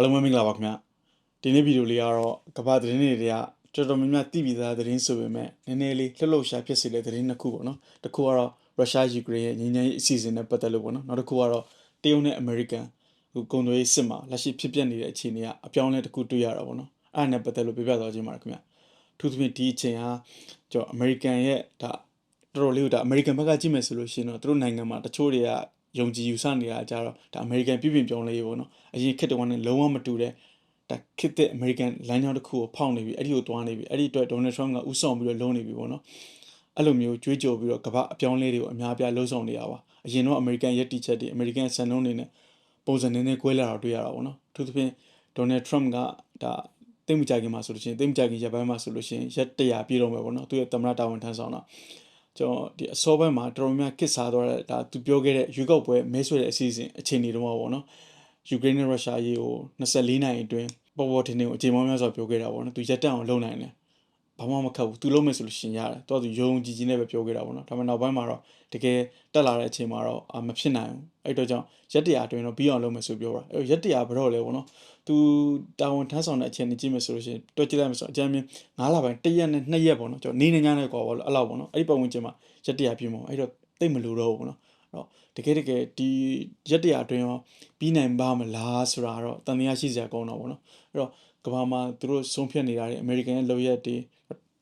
အားလုံးပဲမင်္ဂလာပါခင်ဗျဒီနေ့ဗီဒီယိုလေးကတော့ကမ္ဘာသတင်းတွေတွေကတော်တော်များများသိပြီးသားသတင်းဆိုပေမဲ့နည်းနည်းလေးလှုပ်လှုပ်ရှားဖြစ်စေတဲ့သတင်းနှစ်ခုပေါ့နော်တစ်ခုကတော့ရုရှားယူကရိန်းရဲ့ငြိမ်းချမ်းရေးအစီအစဉ်နဲ့ပတ်သက်လို့ပေါ့နော်နောက်တစ်ခုကတော့တရုတ်နဲ့အမေရိကန်ဟိုကုန်သွယ်ရေးစစ်မှာလက်ရှိဖြစ်ပျက်နေတဲ့အခြေအနေကအပြောင်းအလဲတစ်ခုတွေ့ရတာပေါ့နော်အဲ့ဒါနဲ့ပတ်သက်လို့ပြပြသွားခြင်းပါခင်ဗျထူးသဖြင့်ဒီအချိန်ဟာကျွန်တော်အမေရိကန်ရဲ့ဒါတော်တော်လေးကိုဒါအမေရိကန်ဘက်ကကြည့်မယ်ဆိုလို့ရှိရင်တော့သူတို့နိုင်ငံမှာတချို့တွေက ယုံကြည်ယူဆနေတာကြတော့ဒါအမေရိကန်ပြည်ပြင်ပြောင်းလဲရေးပေါ့နော်အရင်ခေတ်တုန်းကလည်းလုံးဝမတူတဲ့ဒါခေတ်တဲ့အမေရိကန်လမ်းကြောင်းတစ်ခုကိုဖောက်နေပြီအဲ့ဒီကိုတွားနေပြီအဲ့ဒီအတွက်ဒေါ်နယ်ထရမ့်ကဥဆောင်ပြီးတော့လုံးနေပြီပေါ့နော်အဲ့လိုမျိုးကြွေးကြော်ပြီးတော့ကမ္ဘာအပြောင်းလဲတွေကိုအများအပြားလှုံ့ဆော်နေရပါအရင်တော့အမေရိကန်ရက်တီချက်တွေအမေရိကန်စံနှုန်းတွေနဲ့ပုံစံနည်းနည်းကွဲလာတော့တွေ့ရတာပေါ့နော်အထူးသဖြင့်ဒေါ်နယ်ထရမ့်ကဒါတိတ်မကြခင်မှာဆိုလို့ရှိရင်တိတ်မကြခင်ရပ်ပိုင်းမှာဆိုလို့ရှိရင်ရက်တရာပြည့်တော့မယ်ပေါ့နော်သူရဲ့သမ္မတတာဝန်ထမ်းဆောင်တာ ကျွန်တော်ဒီအစောပိုင်းမှာတော်တော်များကစ်စားသွားတဲ့ဒါသူပြောခဲ့တဲ့ရွေးကောက်ပွဲမဲဆွဲတဲ့အစီအစဉ်အခြေအနေတော့ပေါ့နော်ယူကရိန်းနဲ့ရုရှားရေးကို24နိုင်အတွင်းပေါ်ပေါ်ထင်ထင်ကိုအချိန်မောင်းများစွာပြောခဲ့တာပေါ့နော်သူရက်တက်အောင်လုပ်နိုင်တယ်ဘာမှမခက်ဘူးသူလုံးမယ်ဆိုလို့ရှင်ရတယ်တော့သူယုံကြည်ကြည်နဲ့ပဲပြောခဲ့တာပေါ့နော်ဒါပေမဲ့နောက်ပိုင်းမှာတော့တကယ်တက်လာတဲ့အချိန်မှာတော့အာမဖြစ်နိုင်ဘူးအဲ့တော့ကြောင့်ရက်တရာအတွင်းတော့ပြီးအောင်လုပ်မယ်ဆိုပြောတာအဲ့ရက်တရာဘတော့လဲပေါ့နော် သူတာဝန်ထမ်းဆောင်တဲ့အချိန်နဲ့ကြည့်မယ်ဆိုလို့ရှိရင်တွက်ကြည့်လိုက်မယ်ဆိုအကြမ်းမြင်9လပိုင်း1ရက်နဲ့2ရက်ပေါ့နော်ကျွန်တော်နေနေညနဲ့ကွာပေါ့အဲ့လောက်ပေါ့နော်အဲ့ဒီပတ်ဝန်းကျင်မှာရက်တရာပြင်းပေါ့အဲ့တော့တိတ်မလို့တော့ဘူးပေါ့နော်အဲ့တော့တကယ်တကယ်ဒီရက်တရာအတွင်းရောပြီးနိုင်ပါမလားဆိုတာတော့တန်တရားရှိစရာကောင်းတော့ပေါ့နော်အဲ့တော့ကမ္ဘာမှာသူတို့ဆုံးဖြတ်နေတာတွေအမေရိကန်ရဲ့လုပ်ရက်တွေ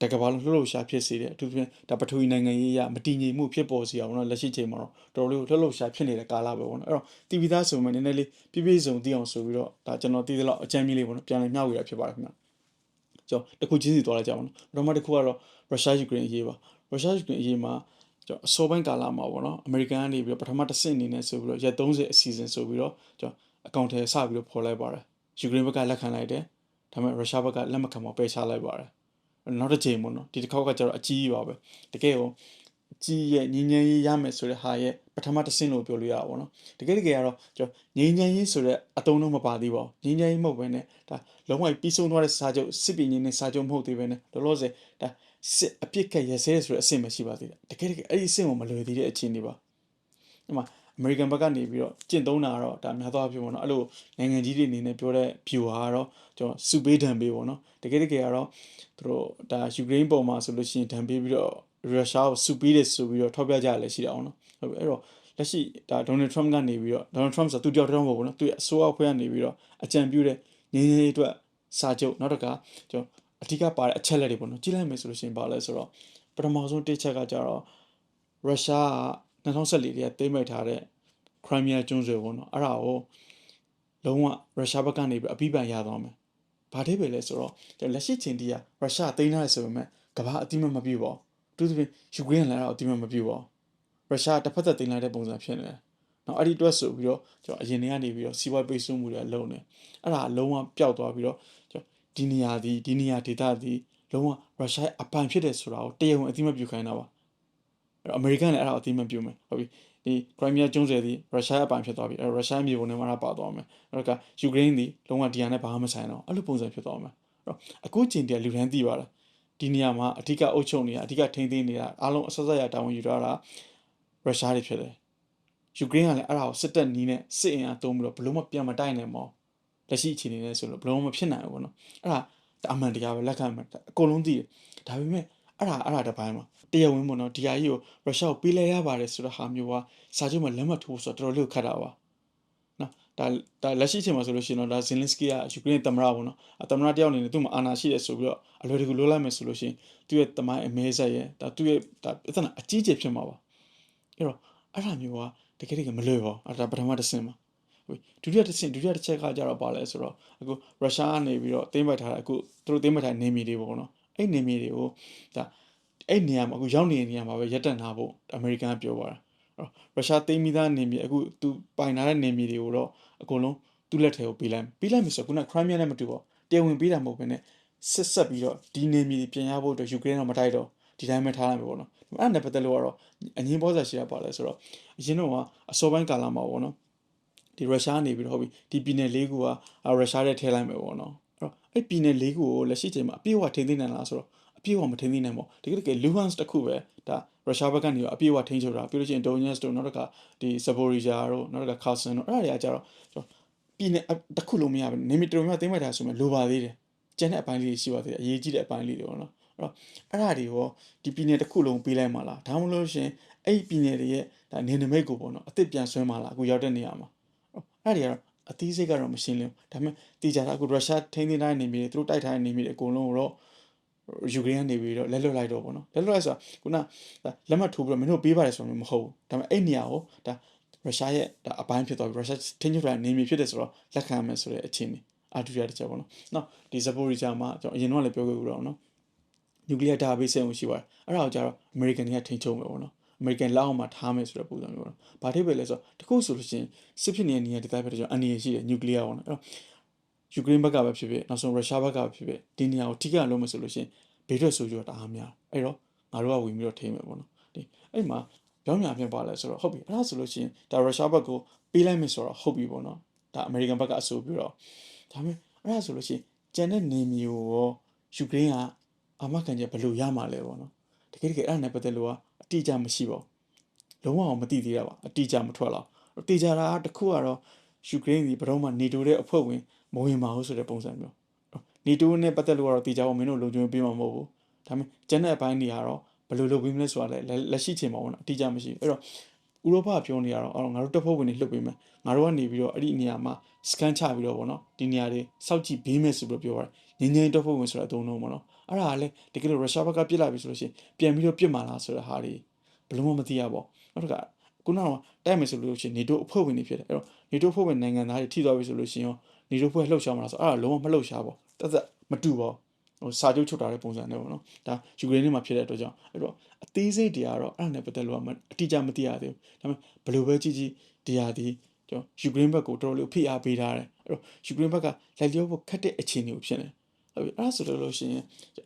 တကဘာလုံးလှုပ်လှုပ်ရှားဖြစ်စေတဲ့အထူးသဖြင့်ဒါပထဝီနိုင်ငံရေးအရမတည်ငြိမ်မှုဖြစ်ပေါ်စေအောင်တော့လက်ရှိချိန်မှာတော့တော်တော်လေးလှုပ်လှုပ်ရှားဖြစ်နေတဲ့ကာလပဲပေါ့နော်အဲ့တော့တီဗီသားဆိုမှနည်းနည်းလေးပြည့်ပြည့်စုံသိအောင်ဆိုပြီးတော့ဒါကျွန်တော်သိသလောက်အကြမ်းကြီးလေးပေါ့နော်ပြန်လည်မျှဝေတာဖြစ်ပါတယ်ခင်ဗျကျွန်တော်တခုချင်းစီသွားလိုက်ကြအောင်နော်ပထမတစ်ခုကတော့ရုရှားယူကရိန်းအရေးပါရုရှားယူကရိန်းအရေးမှာကျွန်တော်အစောပိုင်းကာလမှာပေါ့နော်အမေရိကန်ကနေပြီးတော့ပထမတစ်ဆင့်အနေနဲ့ဆိုပြီးတော့ရက်30အစီအစဉ်ဆိုပြီးတော့ကျွန်တော်အကောင့်ထဲစပြီးတော့ဖော်လိုက်ပါတယ်ယူကရိန်းဘက်ကလက်ခံလိုက်တယ်ဒါပေမဲ့ရုရှားဘက်ကလက်မခံမပယ်ချလိုက်ပါတယ် နောက်တစ်ချိန်ပေါ့နော်ဒီတစ်ခေါက်ကကျတော့အကြီးကြီးပါပဲတကယ်ကိုအကြီးရဲ့ငင်းငင်းရေးရမယ်ဆိုတဲ့ဟာရဲ့ပထမတစ်ဆင့်လို့ပြောလို့ရတာပေါ့နော်တကယ်တကယ်ကတော့ကျွန်တော်ငင်းငင်းရေးဆိုတဲ့အတုံးတော့မပါသေးပါဘူးငင်းငင်းရေးမဟုတ်ဘဲနဲ့ဒါလုံးဝပြီးဆုံးသွားတဲ့စာချုပ်စစ်ပင်ကြီးနဲ့စာချုပ်မဟုတ်သေးဘဲနဲ့လောလောဆယ်ဒါစစ်အပြစ်ကရဲဆဲဆိုတဲ့အဆင့်မရှိပါသေးတယ်တကယ်တကယ်အဲ့ဒီအဆင့်ကိုမလွယ်သေးတဲ့အခြေအနေပါဒီမှာ အမေရိကန်ဘက်ကနေပြီးတော့ကျင့်သုံးတာကတော့ဒါများသောအားဖြင့်ပေါ့နော်အဲ့လိုနိုင်ငံကြီးတွေအနေနဲ့ပြောတဲ့ view ဟာကတော့ကျွန်တော်စုပေးဒဏ်ပေးပေါ့နော်တကယ်တကယ်ကတော့သူတို့ဒါယူကရိန်းပေါ်မှာဆိုလို့ရှိရင်ဒဏ်ပေးပြီးတော့ရုရှားကိုစုပေးတယ်ဆိုပြီးတော့ထောက်ပြကြရလဲရှိတာအောင်နော်ဟုတ်ပြီအဲ့တော့လက်ရှိဒါဒေါ်နယ်ထရမ့်ကနေပြီးတော့ဒေါ်နယ်ထရမ့်ဆိုသူတယောက်တည်းမဟုတ်ဘူးနော်သူရဲ့အစိုးရအဖွဲ့ကနေပြီးတော့အကြံပြုတဲ့ငင်းငင်းအတွက်စာချုပ်နောက်တစ်ခါကျွန်တော်အဓိကပါတဲ့အချက်လက်တွေပေါ့နော်ကြည့်လိုက်မယ်ဆိုလို့ရှိရင်ပါလဲဆိုတော့ပထမဆုံးတစ်ချက်ကကြတော့ရုရှားက 2014တည်းကသိမ်းမိတ်ထားတဲ့ခရိုင်းမီးယားကျွန်းဆွယ်ပေါ့နော်အဲ့ဒါကိုလုံးဝရုရှားဘက်ကနေပြီးအပိပိုင်ရသွားမယ်ဘာထိပဲလဲဆိုတော့လက်ရှိချိန်တည်းကရုရှားသိမ်းထားတယ်ဆိုပေမဲ့ကမ္ဘာအတိမတ်မပြည့်ပါဘူးသူသဖြင့်ယူကရိန်းလည်းတော့အတိမတ်မပြည့်ပါဘူးရုရှားတစ်ဖက်သက်သိမ်းလိုက်တဲ့ပုံစံဖြစ်နေတယ်နော်အဲ့ဒီအတွက်ဆိုပြီးတော့ကျွန်တော်အရင်တည်းကနေပြီးတော့စီးပွားပိတ်ဆို့မှုတွေလုံးနေအဲ့ဒါလုံးဝပျောက်သွားပြီးတော့ကျွန်တော်ဒီနေရာဒီဒီနေရာဒေသဒီလုံးဝရုရှားအပိုင်ဖြစ်တယ်ဆိုတာကိုတရားဝင်အတိမတ်ပြုခိုင်းတာပါ အဲ့တော့အမေရိကန်လည်းအဲ့ဒါအတိမတ်ပြုမယ်ဟုတ်ပြီဒီခရိုင်းမီးယားကျွန်းဆွယ်သည်ရုရှားအပိုင်ဖြစ်သွားပြီအဲရုရှားမြေပုံထဲမှာပါသွားမယ်အဲ့တော့ကယူကရိန်းသည်လုံးဝဒီဟာနဲ့ဘာမှမဆိုင်တော့အဲ့လိုပုံစံဖြစ်သွားမယ်အဲ့တော့အခုချိန်တည်းလူတန်းသိပါလားဒီနေရာမှာအဓိကအုပ်ချုပ်နေတာအဓိကထိန်းသိမ်းနေတာအားလုံးအဆက်ဆက်ရတာဝန်ယူထားတာရုရှားတွေဖြစ်တယ်ယူကရိန်းကလည်းအဲ့ဒါကိုစစ်တပ်နီးနဲ့စစ်အင်အားသုံးပြီးတော့ဘလို့မပြန်မတိုက်နိုင်မောလက်ရှိအခြေအနေနဲ့ဆိုလို့ဘလို့မဖြစ်နိုင်ဘူးပေါ့နော်အဲ့ဒါအမှန်တရားပဲလက်ခံမှာအကုန်လုံးသိတယ်ဒါပေမဲ့ အဲ့ဒါအဲ့ဒါတစ်ပိုင်းမှာတရားဝင်ပေါ့နော်ဒီဟာကြီးကိုရုရှားကိုပေးလဲရပါတယ်ဆိုတော့ဟာမျိုးကစာချုပ်မှာလက်မှတ်ထိုးဆိုတော့တော်တော်လေးခတ်တာပါနော်ဒါဒါလက်ရှိချိန်မှာဆိုလို့ရှိရင်တော့ဒါဇင်လင်စကီကယူကရိန်းသမ္မတပေါ့နော်အသမ္မတတယောက်အနေနဲ့သူ့မှာအာဏာရှိတယ်ဆိုပြီးတော့အလွယ်တကူလိုလိုက်မယ်ဆိုလို့ရှိရင်သူ့ရဲ့တမိုင်းအမဲဆက်ရဲ့ဒါသူ့ရဲ့ဒါပြဿနာအကြီးကျယ်ဖြစ်မှာပါအဲ့တော့အဲ့ဒါမျိုးကတကယ်တကယ်မလွယ်ပါဘူးအဲ့ဒါပထမတစ်ဆင့်ပါဒုတိယတစ်ဆင့်ဒုတိယတစ်ချက်ကကြတော့ပါလဲဆိုတော့အခုရုရှားကနေပြီးတော့သိမ်းပိုက်ထားတဲ့အခုသူတို့သိမ်းပိုက်ထားတဲ့နေမီတွေပေါ့နော် အဲ့နေမီတွေကိုဒါအဲ့နေရာမှာအခုရောက်နေတဲ့နေရာမှာပဲရက်တက်နာဖို့အမေရိကန်ကပြောပါတာရုရှားသိမ်းမိသားနေမြေအခုသူပိုင်ထားတဲ့နေမြေတွေကိုတော့အကုန်လုံးသူ့လက်ထဲကိုပေးလိုက်ပေးလိုက်ပြီဆိုတော့ခုနခရိုင်းမီးယားနဲ့မတူပါတရားဝင်ပေးတာမဟုတ်ဘဲနဲ့ဆက်ဆက်ပြီးတော့ဒီနေမြေပြန်ရဖို့အတွက်ယူကရိန်းတော့မတိုက်တော့ဒီတိုင်းပဲထားလိုက်မယ်ပေါ့နော်အဲ့ဒါနဲ့ပတ်သက်လို့ကတော့အငင်းပေါ်စာရှိတာပါလဲဆိုတော့အရင်တော့ကအစောပိုင်းကာလမှာပေါ့နော်ဒီရုရှားနေပြီးတော့ဟုတ်ပြီဒီပြည်နယ်၄ခုကရုရှားထဲထည့်လိုက်မယ်ပေါ့နော် အဲ့တော့အဲ့ပြည်နယ်၄ခုကိုလက်ရှိချိန်မှာအပြည့်အဝထိန်းသိမ်းနိုင်လားဆိုတော့အပြည့်အဝမထိန်းသိမ်းနိုင်ပါဘူးတကယ်တကယ်လူဟန်စ်တစ်ခုပဲဒါရုရှားဘက်ကနေအပြည့်အဝထိန်းချုပ်တာပြီးလို့ရှိရင်ဒိုညက်စ်တို့နောက်တစ်ခါဒီဆာဘိုရီဂျာတို့နောက်တစ်ခါကာဆန်တို့အဲ့ဒါတွေကကြတော့ပြည်နယ်တစ်ခုလုံးမရဘူးနေမီတော်များသိမ့်မှတ်တာဆိုမှလိုပါသေးတယ်ကျန်တဲ့အပိုင်းလေးရှိပါသေးတယ်အရေးကြီးတဲ့အပိုင်းလေးတွေပေါ့နော်အဲ့တော့အဲ့ဒါတွေရောဒီပြည်နယ်တစ်ခုလုံးပေးလိုက်မှလားဒါမှမဟုတ်ရှင်အဲ့ဒီပြည်နယ်တွေရဲ့ဒါနေနမိတ်ကိုပေါ့နော်အစ်စ်ပြန်ဆွဲမှလားအခုရောက်တဲ့နေရာမှာအဲ့ဒီကတော့ အသေးစိတ်ကတော့မရှင်းလင်းဘူးဒါပေမဲ့တီကြတာအခုရုရှားထိန်းသိမ်းထားတဲ့နေမြေတွေသူတို့တိုက်ထားတဲ့နေမြေတွေအကုန်လုံးတော့ယူကရိန်းကနေပြီးတော့လက်လွတ်လိုက်တော့ပေါ့နော်လက်လွတ်လိုက်ဆိုတာခုနလက်မှတ်ထိုးပြီးတော့မင်းတို့ပေးပါတယ်ဆိုတော့မဟုတ်ဘူးဒါပေမဲ့အဲ့နေရာကိုဒါရုရှားရဲ့ဒါအပိုင်းဖြစ်သွားပြီရုရှားထိန်းချုပ်ထားတဲ့နေမြေဖြစ်တယ်ဆိုတော့လက်ခံရမယ်ဆိုတဲ့အခြေအနေအတူတူတစ်ချက်ပေါ့နော်။နောက်ဒီဇပိုရီဂျာမှာကျွန်တော်အရင်တော့လည်းပြောခဲ့ဘူးတော့နော်။နျူကလ িয়ার ဓာတ်ဘေးစက်မှုရှိပါတယ်။အဲ့ဒါကိုကျတော့အမေရိကန်တွေကထိန်းချုပ်မယ်ပေါ့နော်။ အမေရိကန်လက်အောက်မှာထားမယ်ဆိုတဲ့ပုံစံမျိုးပေါ့နော်။ဘာထိပဲလဲဆိုတော့တခုဆိုလို့ရှိရင်စစ်ဖြစ်နေတဲ့နေရာဒေသဘက်တော့အန်နီရရှိတယ်နျူကလ িয়ার ပေါ့နော်။အဲ့တော့ယူကရိန်းဘက်ကပဲဖြစ်ဖြစ်နောက်ဆုံးရုရှားဘက်ကပဲဖြစ်ဖြစ်ဒီနေရာကိုထိခိုက်လုံးမယ်ဆိုလို့ရှိရင်ဘေးထွက်ဆိုးကျတော့တအားများအဲ့တော့ငါတို့ကဝင်ပြီးတော့ထိမယ်ပေါ့နော်ဒီအဲ့မှာပြောင်းပြန်ဖြစ်ပါလဲဆိုတော့ဟုတ်ပြီအဲ့ဒါဆိုလို့ရှိရင်ဒါရုရှားဘက်ကိုပေးလိုက်မယ်ဆိုတော့ဟုတ်ပြီပေါ့နော်ဒါအမေရိကန်ဘက်ကအဆိုပြီးတော့ဒါပေမဲ့အဲ့ဒါဆိုလို့ရှိရင်ကျန်တဲ့နေမျိုးရောယူကရိန်းကအာမခံချက်ဘယ်လိုရမှာလဲပေါ့နော်တကယ်တကယ်အဲ့ဒါနဲ့ပတ်သက်လို့ကအ တိအကျမရှိပါဘူးလုံးဝမသိသေးတာပါအတိအကျမထွက်တော့တေချာတာတခုကတော့ယူကရိန်းဒီဘယ်တော့မှနေတိုးတဲ့အဖွဲ့ဝင်မဝင်ပါဘူးဆိုတဲ့ပုံစံမျိုးနေတိုးနဲ့ပတ်သက်လို့ကတော့တေချာဖို့မင်းတို့လုံခြုံပေးမှာမဟုတ်ဘူးဒါပေမဲ့ကျန်တဲ့အပိုင်းတွေကတော့ဘယ်လိုလုပ်ပြီးမလဲဆိုတာလည်းလက်ရှိချိန်မှာပေါ့နော်အတိအကျမရှိဘူးအဲ့တော့ဥရောပပြောနေရတော့အော်ငါတို့တပ်ဖွဲ့ဝင်တွေလှုပ်ပေးမယ်ငါတို့ကနေပြီးတော့အဲ့ဒီနေရာမှာစကန်ချပြီးတော့ပေါ့နော်ဒီနေရာတွေစောက်ကြည့်ပေးမယ်ဆိုပြီးပြောရတယ်ငင်းငင်းတပ်ဖွဲ့ဝင်ဆိုတာအသုံးလုံးပေါ့နော် အဲ့ဒါကလည်းတကယ်လို့ရုရှားဘက်ကပြစ်လာပြီဆိုလို့ရှိရင်ပြန်ပြီးတော့ပြစ်မှာလားဆိုတဲ့ဟာတွေဘယ်လို့မှမသိရပါဘူးနောက်တစ်ခါခုနကတိုက်မယ်ဆိုလို့ရှိရင်နေတိုးအဖွဲ့ဝင်တွေဖြစ်တယ်အဲ့တော့နေတိုးအဖွဲ့ဝင်နိုင်ငံသားတွေထိသွားပြီဆိုလို့ရှိရင်ရောနေတိုးဖွဲ့လှုပ်ရှားမှာလားဆိုအဲ့ဒါလုံးဝမလှုပ်ရှားပါဘူးတက်တက်မတူပါဘူးဟိုစာချုပ်ချုပ်ထားတဲ့ပုံစံနဲ့ပေါ့နော်ဒါယူကရိန်းထဲမှာဖြစ်တဲ့အတွက်ကြောင့်အဲ့တော့အသေးစိတ်တွေကတော့အဲ့ဒါနဲ့ပတ်သက်လို့အတိအကျမသိရသေးဘူးဒါပေမဲ့ဘယ်လိုပဲကြည့်ကြည့်ဒီဟာဒီကျွန်တော်ယူကရိန်းဘက်ကိုတော်တော်လေးဖိအားပေးထားတယ်အဲ့တော့ယူကရိန်းဘက်ကလိုက်လျောဖို့ခက်တဲ့အခြေအနေကိုဖြစ်နေ ဟုတ်ပြီအဲ့ဒါဆိုလို့ရှိရင်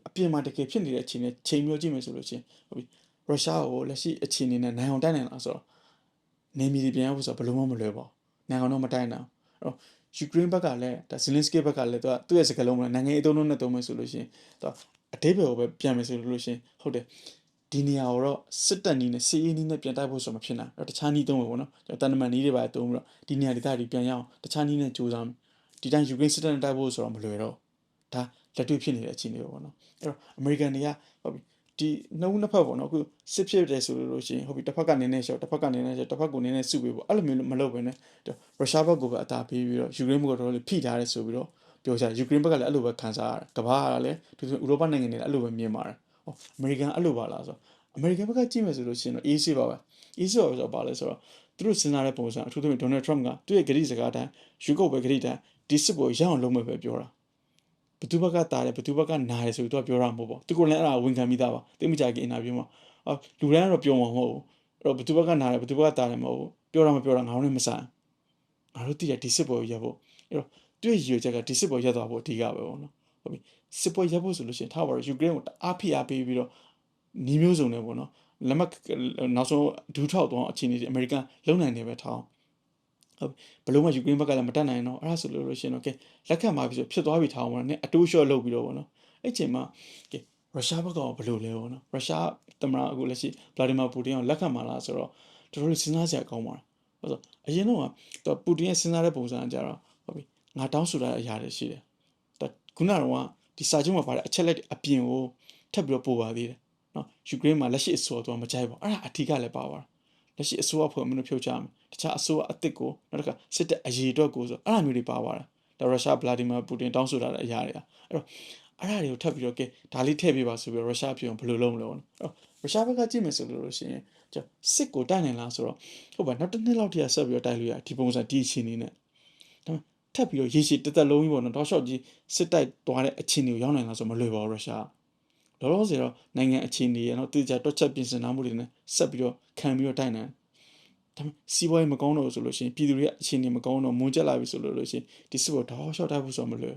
အပြင်မှာတကယ်ဖြစ်နေတဲ့အခြေအနေချိန်မျိုးကြည့်မယ်ဆိုလို့ရှိရင်ဟုတ်ပြီရုရှားကိုလက်ရှိအခြေအနေနဲ့နိုင်အောင်တိုက်နိုင်လားဆိုတော့နေမီပြန်ရဖို့ဆိုတော့ဘယ်လိုမှမလွယ်ပါဘူးနိုင်အောင်တော့မတိုက်နိုင်အောင်အဲ့တော့ယူကရိန်းဘက်ကလည်းဒါဇလင်စကီဘက်ကလည်းသူကသူ့ရဲ့စကားလုံးကနိုင်ငံရေးအသုံးလုံးနဲ့သုံးမယ်ဆိုလို့ရှိရင်သူကအတိတ်ဘယ်ကိုပဲပြန်မယ်ဆိုလို့ရှိရင်ဟုတ်တယ်ဒီနေရာကိုတော့စစ်တပ်နီးနဲ့စီးအင်းနီးနဲ့ပြန်တိုက်ဖို့ဆိုမဖြစ်နိုင်တော့တခြားနီးသုံးမယ်ပေါ့နော်ကျွန်တော်တန်တမန်နီးတွေပါသုံးပြီးတော့ဒီနေရာဒေသတွေပြန်ရအောင်တခြားနီးနဲ့ကြိုးစားမယ်ဒီတိုင်းယူကရိန်းစစ်တပ်နဲ့တိုက်ဖို့ဆိုတော့မလွယ်တော့ဒါ လက်တွေ့ဖြစ်နေတဲ့အခြေအနေပေါ့နော်အဲ့တော့အမေရိကန်တွေကဟုတ်ပြီဒီနှစ်ဦးနှစ်ဖက်ပေါ့နော်အခုစစ်ဖြစ်တယ်ဆိုလို့ရှိရင်ဟုတ်ပြီတစ်ဖက်ကနေနေရှော့တစ်ဖက်ကနေနေရှော့တစ်ဖက်ကိုနေနေစုပေးပေါ့အဲ့လိုမျိုးမလုပ်ဘဲနဲ့ရုရှားဘက်ကိုပဲအသာပေးပြီးတော့ယူကရိန်းဘက်ကတော့လေဖိထားတယ်ဆိုပြီးတော့ပြောကြယူကရိန်းဘက်ကလည်းအဲ့လိုပဲခံစားရတယ်ကမ္ဘာကလည်းဒီဥရောပနိုင်ငံတွေလည်းအဲ့လိုပဲမြင်ပါတယ်ဟောအမေရိကန်အဲ့လိုပါလားဆိုအမေရိကန်ဘက်ကကြည့်မယ်ဆိုလို့ရှိရင်တော့ easy ပါပဲ easy ပါပဲဆိုတော့ပါလဲဆိုတော့သူတို့စဉ်းစားတဲ့ပုံစံအထူးသဖြင့် Donald Trump ကသူ့ရဲ့ဂရိစကားတိုင်းယူကုတ်ပဲဂရိတိုင်းဒီစစ်ပွဲရအောင်လုပ်မယ်ပဲပြောတာ ဘသူဘက်ကတားတယ်ဘသူဘက်ကနားတယ်ဆိုပြီးသူကပြောတာမဟုတ်ပါဘူးသူကလည်းအဲ့ဒါဝန်ခံမိသားပါတိတ်မကြခင်အင်တာဗျူးမှာအော်လူတိုင်းကတော့ပြောမှာမဟုတ်ဘူးအဲ့တော့ဘသူဘက်ကနားတယ်ဘသူဘက်ကတားတယ်မဟုတ်ဘူးပြောတာမပြောတာငါတို့လည်းမဆိုင်ငါတို့တည်ရဒီစစ်ပွဲရဖို့အဲ့တော့သူ့ရဲ့ရည်ရွယ်ချက်ကဒီစစ်ပွဲရပ်သွားဖို့အဓိကပဲပေါ့နော်ဟုတ်ပြီစစ်ပွဲရပ်ဖို့ဆိုလို့ရှိရင်ထားပါတော့ယူကရိန်းကိုအားဖိအားပေးပြီးတော့နီးမျိုးစုံနဲ့ပေါ့နော်လက်မှတ်နောက်ဆုံးဒူးထောက်တော့အခြေအနေတွေအမေရိကန်လုံနိုင်နေပဲထားအောင်ဟုတ် ဘလို့မှယူကရိန်းဘက်ကလည်းမတက်နိုင်တော့အဲ့ဒါဆိုလို့လို့ရှိရင်တော့ကဲလက်ခံပါပြီဆိုဖြစ်သွားပြီထားအောင်ပေါ့နော်အတိုးလျှော့လုပ်ပြီးတော့ပေါ့နော်အဲ့ချိန်မှာကဲရုရှားဘက်ကဘယ်လိုလဲပေါ့နော်ရုရှားသမ္မတအခုလက်ရှိဗလာဒီမာပူတင်ကိုလက်ခံမှာလားဆိုတော့တော်တော်စဉ်းစားစရာကောင်းပါတယ်ဟုတ်ဆိုအရင်တော့ကပူတင်ရဲ့စဉ်းစားတဲ့ပုံစံကြတော့ဟုတ်ပြီငါတောင်းဆိုတဲ့အရာတွေရှိတယ်ခုနကတော့ဒီစာချုပ်မှာပါတဲ့အချက်လက်အပြင်ကိုထပ်ပြီးတော့ပို့ပါသေးတယ်နော်ယူကရိန်းမှာလက်ရှိအစိုးရတော့မကြိုက်ပါအဲ့ဒါအထီးကလည်းပါသွားလက်ရှိအစိုးရဖွဲ့မင်းတို့ဖြုတ်ချမယ် တခြားအစိုးရအသစ်ကိုနောက်တစ်ခါစစ်တပ်အရေးအတွက်ကိုဆိုအဲ့ဒါမျိုးတွေပါသွားတာဒါရုရှားဗလာဒီမာပူတင်တောင်းဆိုထားတဲ့အရာတွေအဲ့တော့အဲ့ဒါတွေကိုထပ်ပြီးတော့ကဲဒါလေးထည့်ပေးပါဆိုပြီးတော့ရုရှားပြောဘယ်လိုလုပ်မလဲပေါ့နော်အဲ့တော့ရုရှားဘက်ကကြည့်မယ်ဆိုလို့ရှိရင်ကျွန်စစ်ကိုတိုက်နိုင်လားဆိုတော့ဟုတ်ပါနောက်တစ်နှစ်လောက်တည်းဆက်ပြီးတော့တိုက်လို့ရဒီပုံစံဒီအခြေအနေနဲ့ဒါပေမဲ့ထပ်ပြီးတော့ရေရှည်တက်တက်လုံးကြီးပေါ့နော်တောက်လျှောက်ကြီးစစ်တိုက်သွားတဲ့အခြေအနေကိုရောက်နိုင်လားဆိုမလွယ်ပါဘူးရုရှားလောလောဆယ်တော့နိုင်ငံအခြေအနေရနော်တိကျတွက်ချက်ပြင်ဆင်ထားမှုတွေနဲ့ဆက်ပြီးတော့ခံပြီးတော့တိုက်နိုင် ဒါပေမဲ့စီးပွားရေးမကောင်းတော့ဆိုလို့ရှိရင်ပြည်သူတွေရဲ့အခြေအနေမကောင်းတော့မွန်းကျက်လာပြီဆိုလို့လို့ရှိရင်ဒီစစ်ဘောတောက်လျှောက်တိုက်ဖို့ဆိုမလွယ်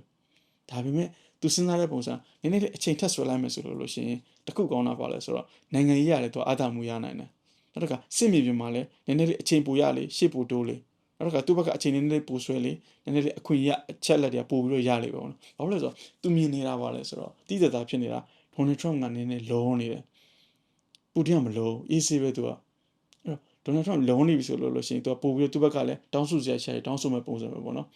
ဒါပေမဲ့သူစဉ်းစားတဲ့ပုံစံနည်းနည်းလေးအချိန်ထက်ဆွဲလိုက်မယ်ဆိုလို့လို့ရှိရင်တခုကောင်းတာပါလဲဆိုတော့နိုင်ငံရေးရတယ်သူအာသာမှုရနိုင်တယ်နောက်တစ်ခါစစ်မြေပြင်မှာလည်းနည်းနည်းလေးအချိန်ပိုရလေရှေ့ပိုတိုးလေနောက်တစ်ခါသူ့ဘက်ကအချိန်နည်းနည်းလေးပိုဆွဲလေနည်းနည်းလေးအခွင့်ရအချက်လက်တွေပို့ပြီးတော့ရလေပေါ့နော်။ဘာလို့လဲဆိုတော့သူမြင်နေတာပါလဲဆိုတော့တိကျတာဖြစ်နေတာ Donald Trump ကနည်းနည်းလုံးနေတယ်။ပူတင်ကမလုံး easy ပဲသူက အဲ့တော့ Donald Trump လုံးနေပြီဆိုလို့လို့ရှိရင်သူကပို့ပြီးတော့သူ့ဘက်ကလည်းတောင်းဆိုစရာရှာတောင်းဆိုမဲ့ပုံစံပဲပေါ့နော်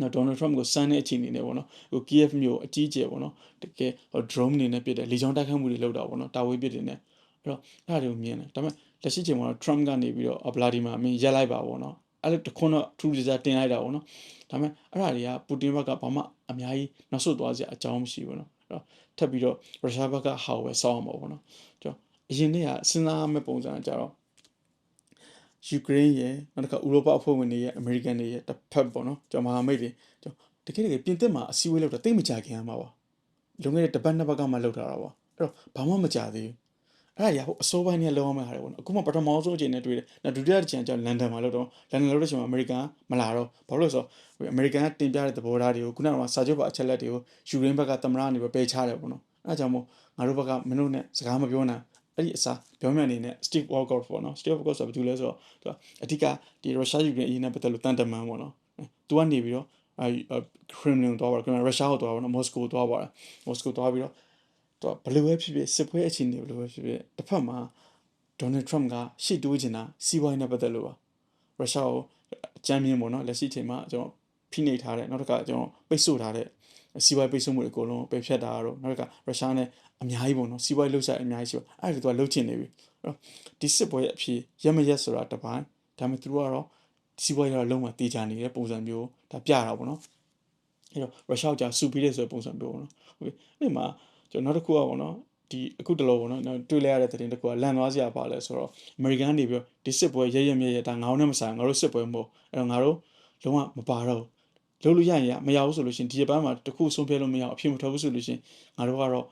နော်ဒေါ်နယ်ထရမ့်ကိုစမ်းတဲ့အခြေအနေနဲ့ပေါ့နော်ဟို Kiev မြို့အကြီးအကျယ်ပေါ့နော်တကယ် drone နေနဲ့ပြစ်တယ်လေကြောင်းတိုက်ခိုက်မှုတွေလုပ်တာပေါ့နော်တာဝေးပြစ်တယ်နဲ့အဲ့တော့အဲ့ဒါတွေကိုမြင်တယ်ဒါပေမဲ့လက်ရှိချိန်မှာတော့ Trump ကနေပြီးတော့ဗလာဒီမာအမင်းရက်လိုက်ပါပေါ့နော်အဲ့လိုတခွန်းတော့ true user တင်လိုက်တာပေါ့နော်ဒါပေမဲ့အဲ့ဒါတွေကပူတင်ဘက်ကဘာမှအများကြီးနောက်ဆုတ်သွားစရာအကြောင်းမရှိဘူးနော်အဲ့တော့ထပ်ပြီးတော့ရုရှားဘက်ကဟာဝယ်ဆောင်းအောင်ပေါ့နော်ကျွန်တော်အရင်နေ့ကစဉ်းစားမဲ့ပုံစံကြတော့ ယူကရိန်းရဲ့နောက်တစ်ခါဥရောပအဖွဲ့ဝင်တွေရဲ့အမေရိကန်တွေရဲ့တစ်ဖက်ပေါ့နော်ကျွန်တော်မဟာမိတ်တွေကျွန်တော်တကယ်တကယ်ပြင်သစ်မှာအစည်းအဝေးလုပ်တာတိတ်မကြခင်ရမှာပါလွန်ခဲ့တဲ့တစ်ပတ်နှစ်ပတ်ကမှလုပ်ထားတာပါအဲ့တော့ဘာမှမကြသေးဘူးအဲ့ဒါရဟိုအစိုးပိုင်းနဲ့လုံးဝမဟာတယ်ပေါ့နော်အခုမှပထမဆုံးအချိန်နဲ့တွေ့တယ်နောက်ဒုတိယအချိန်ကျတော့လန်ဒန်မှာလုပ်တော့လန်ဒန်လုပ်တဲ့ချိန်မှာအမေရိကန်မလာတော့ဘာလို့လဲဆိုတော့အမေရိကန်ကတင်ပြတဲ့သဘောထားတွေကိုခုနကစာချုပ်ပါအချက်လက်တွေကိုယူရင်းဘက်ကသမ္မတနေပဲပယ်ချတယ်ပေါ့နော်အဲ့ဒါကြောင့်မို့ငါတို့ဘက်ကမင်းတို့နဲ့စကားမပြောနိုင် အဲ့ဒီအစားပြောမြတ်အနေနဲ့ Steve Walker ပေါ့နော် Steve Walker ဆိုတာဘာလို့လဲဆိုတော့သူကအဓိကဒီရုရှားယူကရိန်းအရေးနဲ့ပတ်သက်လို့တန်တမန်ပေါ့နော်သူကနေပြီးတော့အဲခရမ်လင်သွားပါခရမ်ရုရှားကိုသွားပါတော့မော်စကိုသွားပါတယ်မော်စကိုသွားပြီးတော့သူကဘယ်လိုပဲဖြစ်ဖြစ်စစ်ပွဲအခြေအနေဘယ်လိုပဲဖြစ်ဖြစ်တစ်ဖက်မှာဒေါ်နယ်ထရမ့်ကရှေ့တိုးချင်တာစီးပွားရေးနဲ့ပတ်သက်လို့ပါရုရှားကိုအကြမ်းမြင်ပေါ့နော်လက်ရှိချိန်မှာကျွန်တော် ဖိနှိပ်ထားတဲ့နောက်တစ်ခါကျွန်တော်ပိတ်ဆို့ထားတဲ့စီးပွားရေးပိတ်ဆို့မှုတွေအကုန်လုံးပယ်ဖျက်တာတော့နောက်တစ်ခါရုရှားနဲ့အများကြီးပေါ့နော်စီးပွားရေးလှုပ်ရှားအများကြီးရှိပါအဲ့ဒါသူကလှုပ်ချင်နေပြီအဲ့တော့ဒီစစ်ပွဲရဲ့အဖြစ်ရက်မရက်ဆိုတာတပိုင်းဒါပေမဲ့သူတို့ကတော့စီးပွားရေးကတော့လုံးဝတေချာနေတဲ့ပုံစံမျိုးဒါပြတာပေါ့နော်အဲ့တော့ရုရှားကကြာစူပြီးတဲ့ဆိုတဲ့ပုံစံမျိုးပေါ့နော်ဟုတ်ပြီအဲ့မှာကျွန်တော်နောက်တစ်ခုကပေါ့နော်ဒီအခုတလောပေါ့နော်တွေ့လဲရတဲ့သတင်းတစ်ခုကလန်သွားစရာပါလဲဆိုတော့အမေရိကန်နေပြီးတော့ဒီစစ်ပွဲရရမြဲရဒါငါတို့နဲ့မဆိုင်ငါတို့စစ်ပွဲမဟုတ်အဲ့တော့ငါတို့လုံးဝမပါတော့ လုပ်လို့ရရင်မရဘူးဆိုလို့ရှင်ဒီဘက်မှာတခုဆုံးဖြတ်လို့မရအောင်အဖြစ်မထွက်ဘူးဆိုလို့ရှင်ငါတို့ကတော့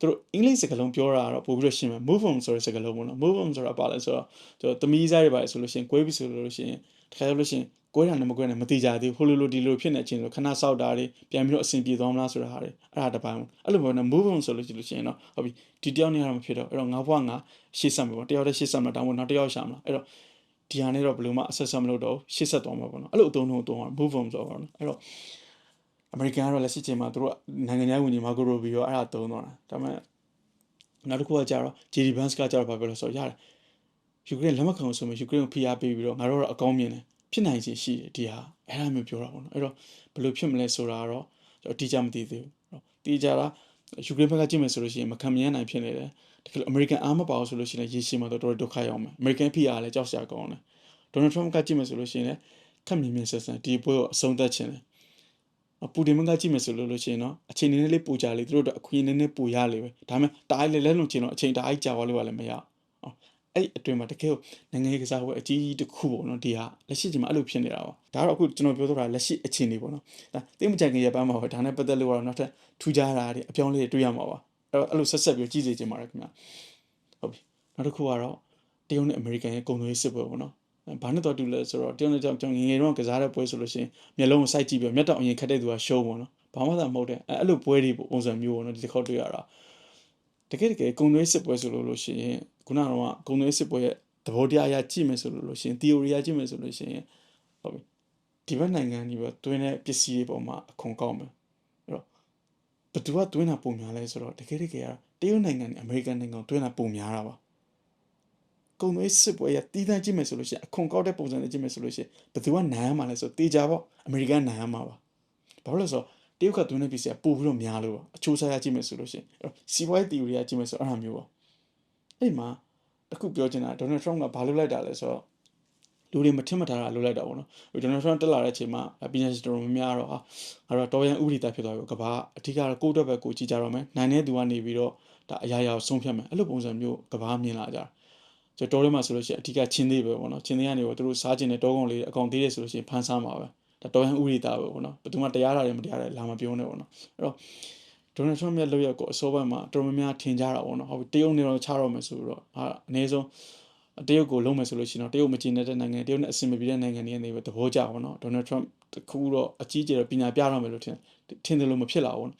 သူတို့အင်္ဂလိပ်စကားလုံးပြောတာတော့ပို့ပြီးတော့ရှင်းမယ် move on ဆိုတဲ့စကားလုံးပေါ့နော် move on ဆိုတာပါလဲဆိုတော့ကျွန်တော်သမီးစားတွေပါလဲဆိုလို့ရှင်ကွဲပြီဆိုလို့ရှင်တခါလို့ရှင်ကွဲတာနဲ့မကွဲနဲ့မတိကြသေးဘူးဟိုလိုလိုဒီလိုဖြစ်နေချင်းလို့ခဏဆောက်တာတွေပြန်ပြီးတော့အဆင်ပြေသွားမလားဆိုတာဟာတွေအဲ့ဒါတပိုင်းအဲ့လိုမျိုးနဲ့ move on ဆိုလို့ရှိလို့ရှင်တော့ဟုတ်ပြီဒီတယောက်နဲ့တော့မဖြစ်တော့အဲ့တော့ငါဘွားငါရှေ့ဆက်မယ်ပေါ့တယောက်တည်းရှေ့ဆက်မှာတောင်းဖို့နောက်တယောက်ရှာမလားအဲ့တော့ ဒီဟာနဲ့တော့ဘယ်လိုမှအဆက်ဆက်မလုပ်တော့ရှေ့ဆက်သွားမှာပေါ့နော်အဲ့လိုအသုံးလုံးအသုံးအောင် move on ဆိုတော့နော်အဲ့တော့အမေရိကန်ကတော့လက်ရှိချိန်မှာသူတို့နိုင်ငံခြားဝင်ကြီးမာကိုရိုဘီရောအဲ့ဒါသုံးတော့တာဒါပေမဲ့နောက်တစ်ခုကကြတော့ JD Vance ကကြတော့ဘာပြောလဲဆိုတော့ရတယ်ယူကရိန်းလက်မခံဆိုမှယူကရိန်းကိုဖိအားပေးပြီးတော့ငါတို့ကတော့အကောင်းမြင်တယ်ဖြစ်နိုင်ခြေရှိတယ်ဒီဟာအဲ့ဒါမျိုးပြောတာပေါ့နော်အဲ့တော့ဘယ်လိုဖြစ်မလဲဆိုတာကတော့ကျွန်တော်အတိအကျမသိသေးဘူးနော်တိကျတာယူကရိန်းဘက်ကကြည့်မယ်ဆိုလို့ရှိရင်မခံမရနိုင်ဖြစ်နေတယ် တကယ်လို့အမေရိကန်အားမပါဘူးဆိုလို့ရှိရင်ရေရှည်မှာတော့တော်တော်ဒုက္ခရောက်မယ်အမေရိကန်ဖိအားလည်းကြောက်စရာကောင်းတယ်ဒေါ်နယ်ထရမ့်ကကြည့်မယ်ဆိုလို့ရှိရင်လည်းခက်မြင်မြင်ဆက်ဆန်ဒီပွဲကိုအဆုံးသတ်ခြင်းတယ်ပူတင်မကကြည့်မယ်ဆိုလို့လို့ရှိရင်တော့အချိန်နည်းနည်းလေးပူကြလေသူတို့အခွင့်အရေးနည်းနည်းပူရလေပဲဒါပေမဲ့တားလဲလဲလုံးချင်တော့အချိန်တားအိုက်ကြာသွားလို့လည်းမရအောင်အဲ့အတွင်းမှာတကယ်ကိုနိုင်ငံရေးကစားပွဲအကြီးကြီးတစ်ခုပေါ့နော်ဒီဟာလက်ရှိချိန်မှာအဲ့လိုဖြစ်နေတာပါဒါကတော့အခုကျွန်တော်ပြောတော့တာလက်ရှိအခြေအနေပေါ့နော်ဒါသိမကြခင်ရပန်းမှာပဲဒါနဲ့ပတ်သက်လို့ကတော့နောက်ထပ်ထူးခြားတာတွေအပြောင်းလဲတွေ့ရမှာပါ အဲ့တော့အဲ့လိုဆက်ဆက်ပြီးကြည့်စေချင်ပါတယ်ခင်ဗျာဟုတ်ပြီနောက်တစ်ခုကတော့တရုတ်နဲ့အမေရိကန်ရဲ့ကုန်သွယ်ရေးစစ်ပွဲပေါ့နော်ဘာနဲ့တော့တူလဲဆိုတော့တယောက်နဲ့ကြောင့်ကျွန်တော်ငငယ်တော့ကစားတဲ့ပွဲဆိုလို့ရှိရင်မျက်လုံးကိုစိုက်ကြည့်ပြီးမျက်တောင်အရင်ခတ်တဲ့သူကရှုံးပေါ့နော်ဘာမှသာမဟုတ်တဲ့အဲ့လိုပွဲတွေပုံစံမျိုးပေါ့နော်ဒီတစ်ခေါက်တွေ့ရတာတကယ်တကယ်ကုံသွေးစစ်ပွဲဆိုလို့လို့ရှိရင်ခုနကတော့ကုံသွေးစစ်ပွဲရဲ့သဘောတရားအရကြည့်မယ်ဆိုလို့လို့ရှိရင် theory အရကြည့်မယ်ဆိုလို့ရှိရင်ဟုတ်ပြီဒီဘက်နိုင်ငံကြီးပဲတွင်းတဲ့ပစ္စည်းတွေပေါ်မှာအခွန်ကောက်မယ်အဲ့တော့ ဘယ်သူကတွင်းတာပုံများလဲဆိုတော့တကယ်တကယ်ကတရုတ်နိုင်ငံနဲ့အမေရိကန်နိုင်ငံတွင်းတာပုံများတာပါကုံသွေးစစ်ပွဲရတီးတန်းကြည့်မယ်ဆိုလို့ရှိရင်အခွန်ကောက်တဲ့ပုံစံနဲ့ကြည့်မယ်ဆိုလို့ရှိရင်ဘယ်သူကနိုင်ရမှာလဲဆိုတေချာပေါ့အမေရိကန်နိုင်ရမှာပါဘာလို့လဲဆိုတော့တရုတ်ကသွင်းတဲ့ပစ္စည်းကပို့ပြီးတော့များလို့ပါအချိုးစားရကြည့်မယ်ဆိုလို့ရှိရင်အဲ့တော့စီးပွားရေး theory ကကြည့်မယ်ဆိုအဲ့လိုမျိုးပါအဲ့မှာတခုပြောချင်တာဒေါ်နယ်ထရမ့်ကဘာလုပ်လိုက်တာလဲဆိုတော့ လူတွေမထင်မှတ်ထားတာလုပ်လိုက်တာပေါ့နော်ဒေါ်နယ်ထရမ့်တက်လာတဲ့အချိန်မှာပညာရှင်တော်များများတော့ဟာငါတော့တော်ရန်ဥပဒေသားဖြစ်သွားပြီကဘာအထူးကတော့ကိုယ့်အတွက်ပဲကိုကြည့်ကြတော့မယ်နိုင်တဲ့သူကနေပြီးတော့ဒါအရာရာကိုဆုံးဖြတ်မယ်အဲ့လိုပုံစံမျိုးကဘာမြင်လာကြတာကျွန်တော်တော်ထဲမှာဆိုလို့ရှိရင်အထူးကချင်းသေးပဲပေါ့နော်ချင်းသေးကနေတော့သူတို့စားကျင်တဲ့တောကုန်းလေးအကောင်သေးတယ်ဆိုလို့ရှိရင်ဖန်ဆားမှာပဲဒါတော်ရန်ဥပဒေသားပဲပေါ့နော်ဘယ်သူမှတရားတာတွေမတရားတယ်လာမပြောနဲ့ပေါ့နော်အဲ့တော့ဒေါ်နယ်ထရမ့်ရဲ့လုပ်ရက်ကိုအစောပိုင်းမှာတော်တော်များများထင်ကြတာပေါ့နော်ဟုတ်ပြီတရုတ်နေတော့ချတော့မယ်ဆိုတော့အာအနည်းဆုံး တရုတ်ကိုလုံးမယ်ဆိုလို့ရှိရင်တော့တရုတ်မကျင်တဲ့နိုင်ငံတရုတ်နဲ့အဆင်မပြေတဲ့နိုင်ငံတွေကနေပဲသဘောကျပါတော့ဒေါ်နယ်ထရမ့်တခုတော့အကြီးကျယ်တော့ပညာပြတော့မယ်လို့ထင်ထင်တယ်လို့မဖြစ်လာဘူး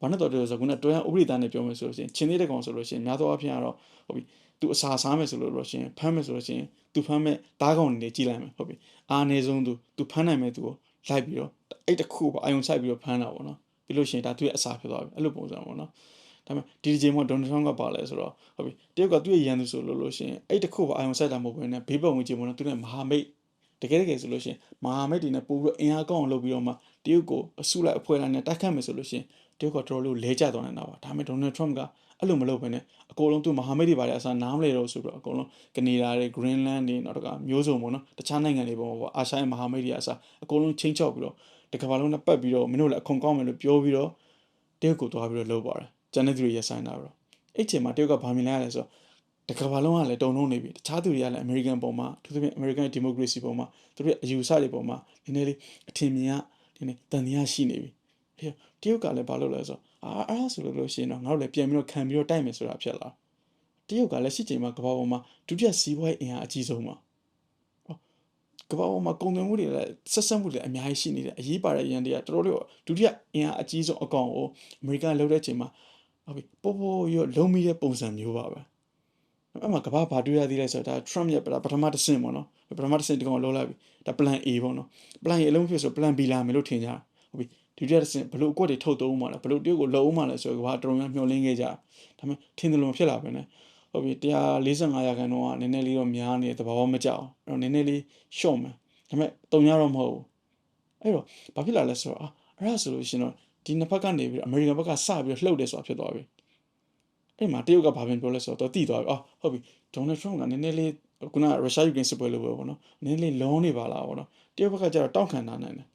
ဘာနဲ့တော့တော်ဆိုခုနတွဲဥပဒေသားနဲ့ပြောမယ်ဆိုလို့ရှိရင်ချင်းသေးတဲ့ကောင်ဆိုလို့ရှိရင်များသောအားဖြင့်ကတော့ဟုတ်ပြီသူအစာစားမယ်ဆိုလို့လို့ရှိရင်ဖမ်းမယ်ဆိုလို့ရှိရင်သူဖမ်းမဲ့တားကောင်တွေကြီးလိုက်မယ်ဟုတ်ပြီအားအနည်းဆုံးသူသူဖမ်းနိုင်မဲ့သူကိုလိုက်ပြီးတော့အဲ့တခုပေါ့အယုံဆိုင်ပြီးတော့ဖမ်းတာပေါ့နော်ပြီးလို့ရှိရင်ဒါသူ့ရဲ့အစာဖြစ်သွားပြီအဲ့လိုပုံစံပေါ့နော် ဒါပေမဲ့ဒီဒီချိန်မှာဒေါ်နယ်ထရမ့်ကပါလဲဆိုတော့ဟုတ်ပြီတရုတ်ကသူ့ရဲ့ရန်သူဆိုလို့လို့ရှိရင်အဲ့တခုပေါ့အယုံဆိုင်တာမဟုတ်ဘဲနဲ့ဘေးပတ်ဝန်းကျင်ပေါ့နော်သူနဲ့မဟာမိတ်တကယ်တကယ်ဆိုလို့ရှိရင်မဟာမိတ်တွေနဲ့ပို့ပြီးတော့အင်အားကောင်းအောင်လုပ်ပြီးတော့မှတရုတ်ကိုအစုလိုက်အဖွဲ့လိုက်နဲ့တိုက်ခတ်မယ်ဆိုလို့ရှိရင်တရုတ်ကတော်တော်လေးလဲကျသွားနေတာပါဒါပေမဲ့ဒေါ်နယ်ထရမ့်ကအဲ့လိုမလုပ်ဘဲနဲ့အကုန်လုံးသူမဟာမိတ်တွေပါတဲ့အစားနားမလဲတော့ဆိုပြီးတော့အကုန်လုံးကနေဒါတွေ Greenland တွေနောက်တကမျိုးစုံပေါ့နော်တခြားနိုင်ငံတွေပေါ့ပေါ့အာရှရဲ့မဟာမိတ်တွေအစားအကုန်လုံးချင်းချောက်ပြီးတော့တကဘာလုံးနဲ့ပတ်ပြီးတော့မင်းတို့လည်းအခွန်ကောင်းမယ်လို့ပြောပြီးတော့တရုတ်ကိုသွားပြီးတော့လုပ်ပါတယ် ကျန်တဲ့သူတွေရဆိုင်တာတော့အဲ့ချိန်မှာတရုတ်ကဘာမြင်လိုက်ရလဲဆိုတော့တကဘာလုံးကလည်းတုံလုံးနေပြီတခြားသူတွေကလည်းအမေရိကန်ပုံမှာအထူးသဖြင့်အမေရိကန်ဒီမိုကရေစီပုံမှာသူတို့ရဲ့အယူဆတွေပုံမှာနည်းနည်းလေးအထင်မြင်ကနည်းနည်းတန်တရားရှိနေပြီအဲ့တရုတ်ကလည်းဘာလုပ်လဲဆိုတော့အာအဲ့ဒါဆိုလို့လို့ရှိရင်တော့ငါတို့လည်းပြန်ပြီးတော့ခံပြီးတော့တိုက်မယ်ဆိုတာဖြစ်လာတရုတ်ကလည်းရှိချိန်မှာကမ္ဘာပေါ်မှာဒုတိယစီးပွားရေးအင်အားအကြီးဆုံးပါကမ္ဘာပေါ်မှာကုန်သွယ်မှုတွေလည်းဆက်ဆက်မှုတွေအများကြီးရှိနေတယ်အရေးပါတဲ့ရန်တွေကတော်တော်လေးဒုတိယအင်အားအကြီးဆုံးအကောင်ကိုအမေရိကန်လှုပ်တဲ့အချိန်မှာ ဟုတ်ပြီပို့ပို့ရောလုံးမိတဲ့ပုံစံမျိုးပါပဲအဲ့မှာကမ္ဘာဘာတွေ့ရသေးလဲဆိုတော့ဒါ Trump ရဲ့ပထမတစ်ဆင့်ပေါ့နော်ပထမတစ်ဆင့်ဒီကောင်လုံးလိုက်ပြီဒါ plan A ပေါ့နော် plan A အလုံးဖြစ်ဆို plan B လာမယ်လို့ထင်ကြဟုတ်ပြီဒီတစ်ဆင့်ဘလို့အကွက်တွေထုတ်သုံးမှလဲဘလို့တရုတ်ကိုလုံအောင်မှလဲဆိုတော့ကဘာတော်တော်များမျှော်လင့်ခဲ့ကြဒါပေမဲ့ထင်တယ်လို့ဖြစ်လာပဲねဟုတ်ပြီ145ရာခိုင်နှုန်းကနည်းနည်းလေးတော့များနေတယ်တဘာဝမကြောက်အဲ့တော့နည်းနည်းလေးရှော့မယ်ဒါပေမဲ့တုံရတော့မဟုတ်ဘူးအဲ့တော့ဘာဖြစ်လာလဲဆိုတော့အဲ့ဒါဆိုလို့ရှင်တော့ ဒီနှစ်ဖက်ကနေပြီးအမေရိကန်ဘက်ကစပြီးလှုပ်တယ်ဆိုတာဖြစ်သွားပြီအဲ့မှာတရုတ်ကဘာပြန်ပြောလဲဆိုတော့တိသွားပြီအော်ဟုတ်ပြီဒေါ်နယ်ထရမ့်ကနည်းနည်းလေးခုနရုရှားယူကရိန်းစစ်ပွဲလိုပဲပေါ့နော်နည်းနည်းလေးလုံးနေပါလားပေါ့နော်တရုတ်ဘက်ကကျတော့တောက်ခံတာနိုင်တယ်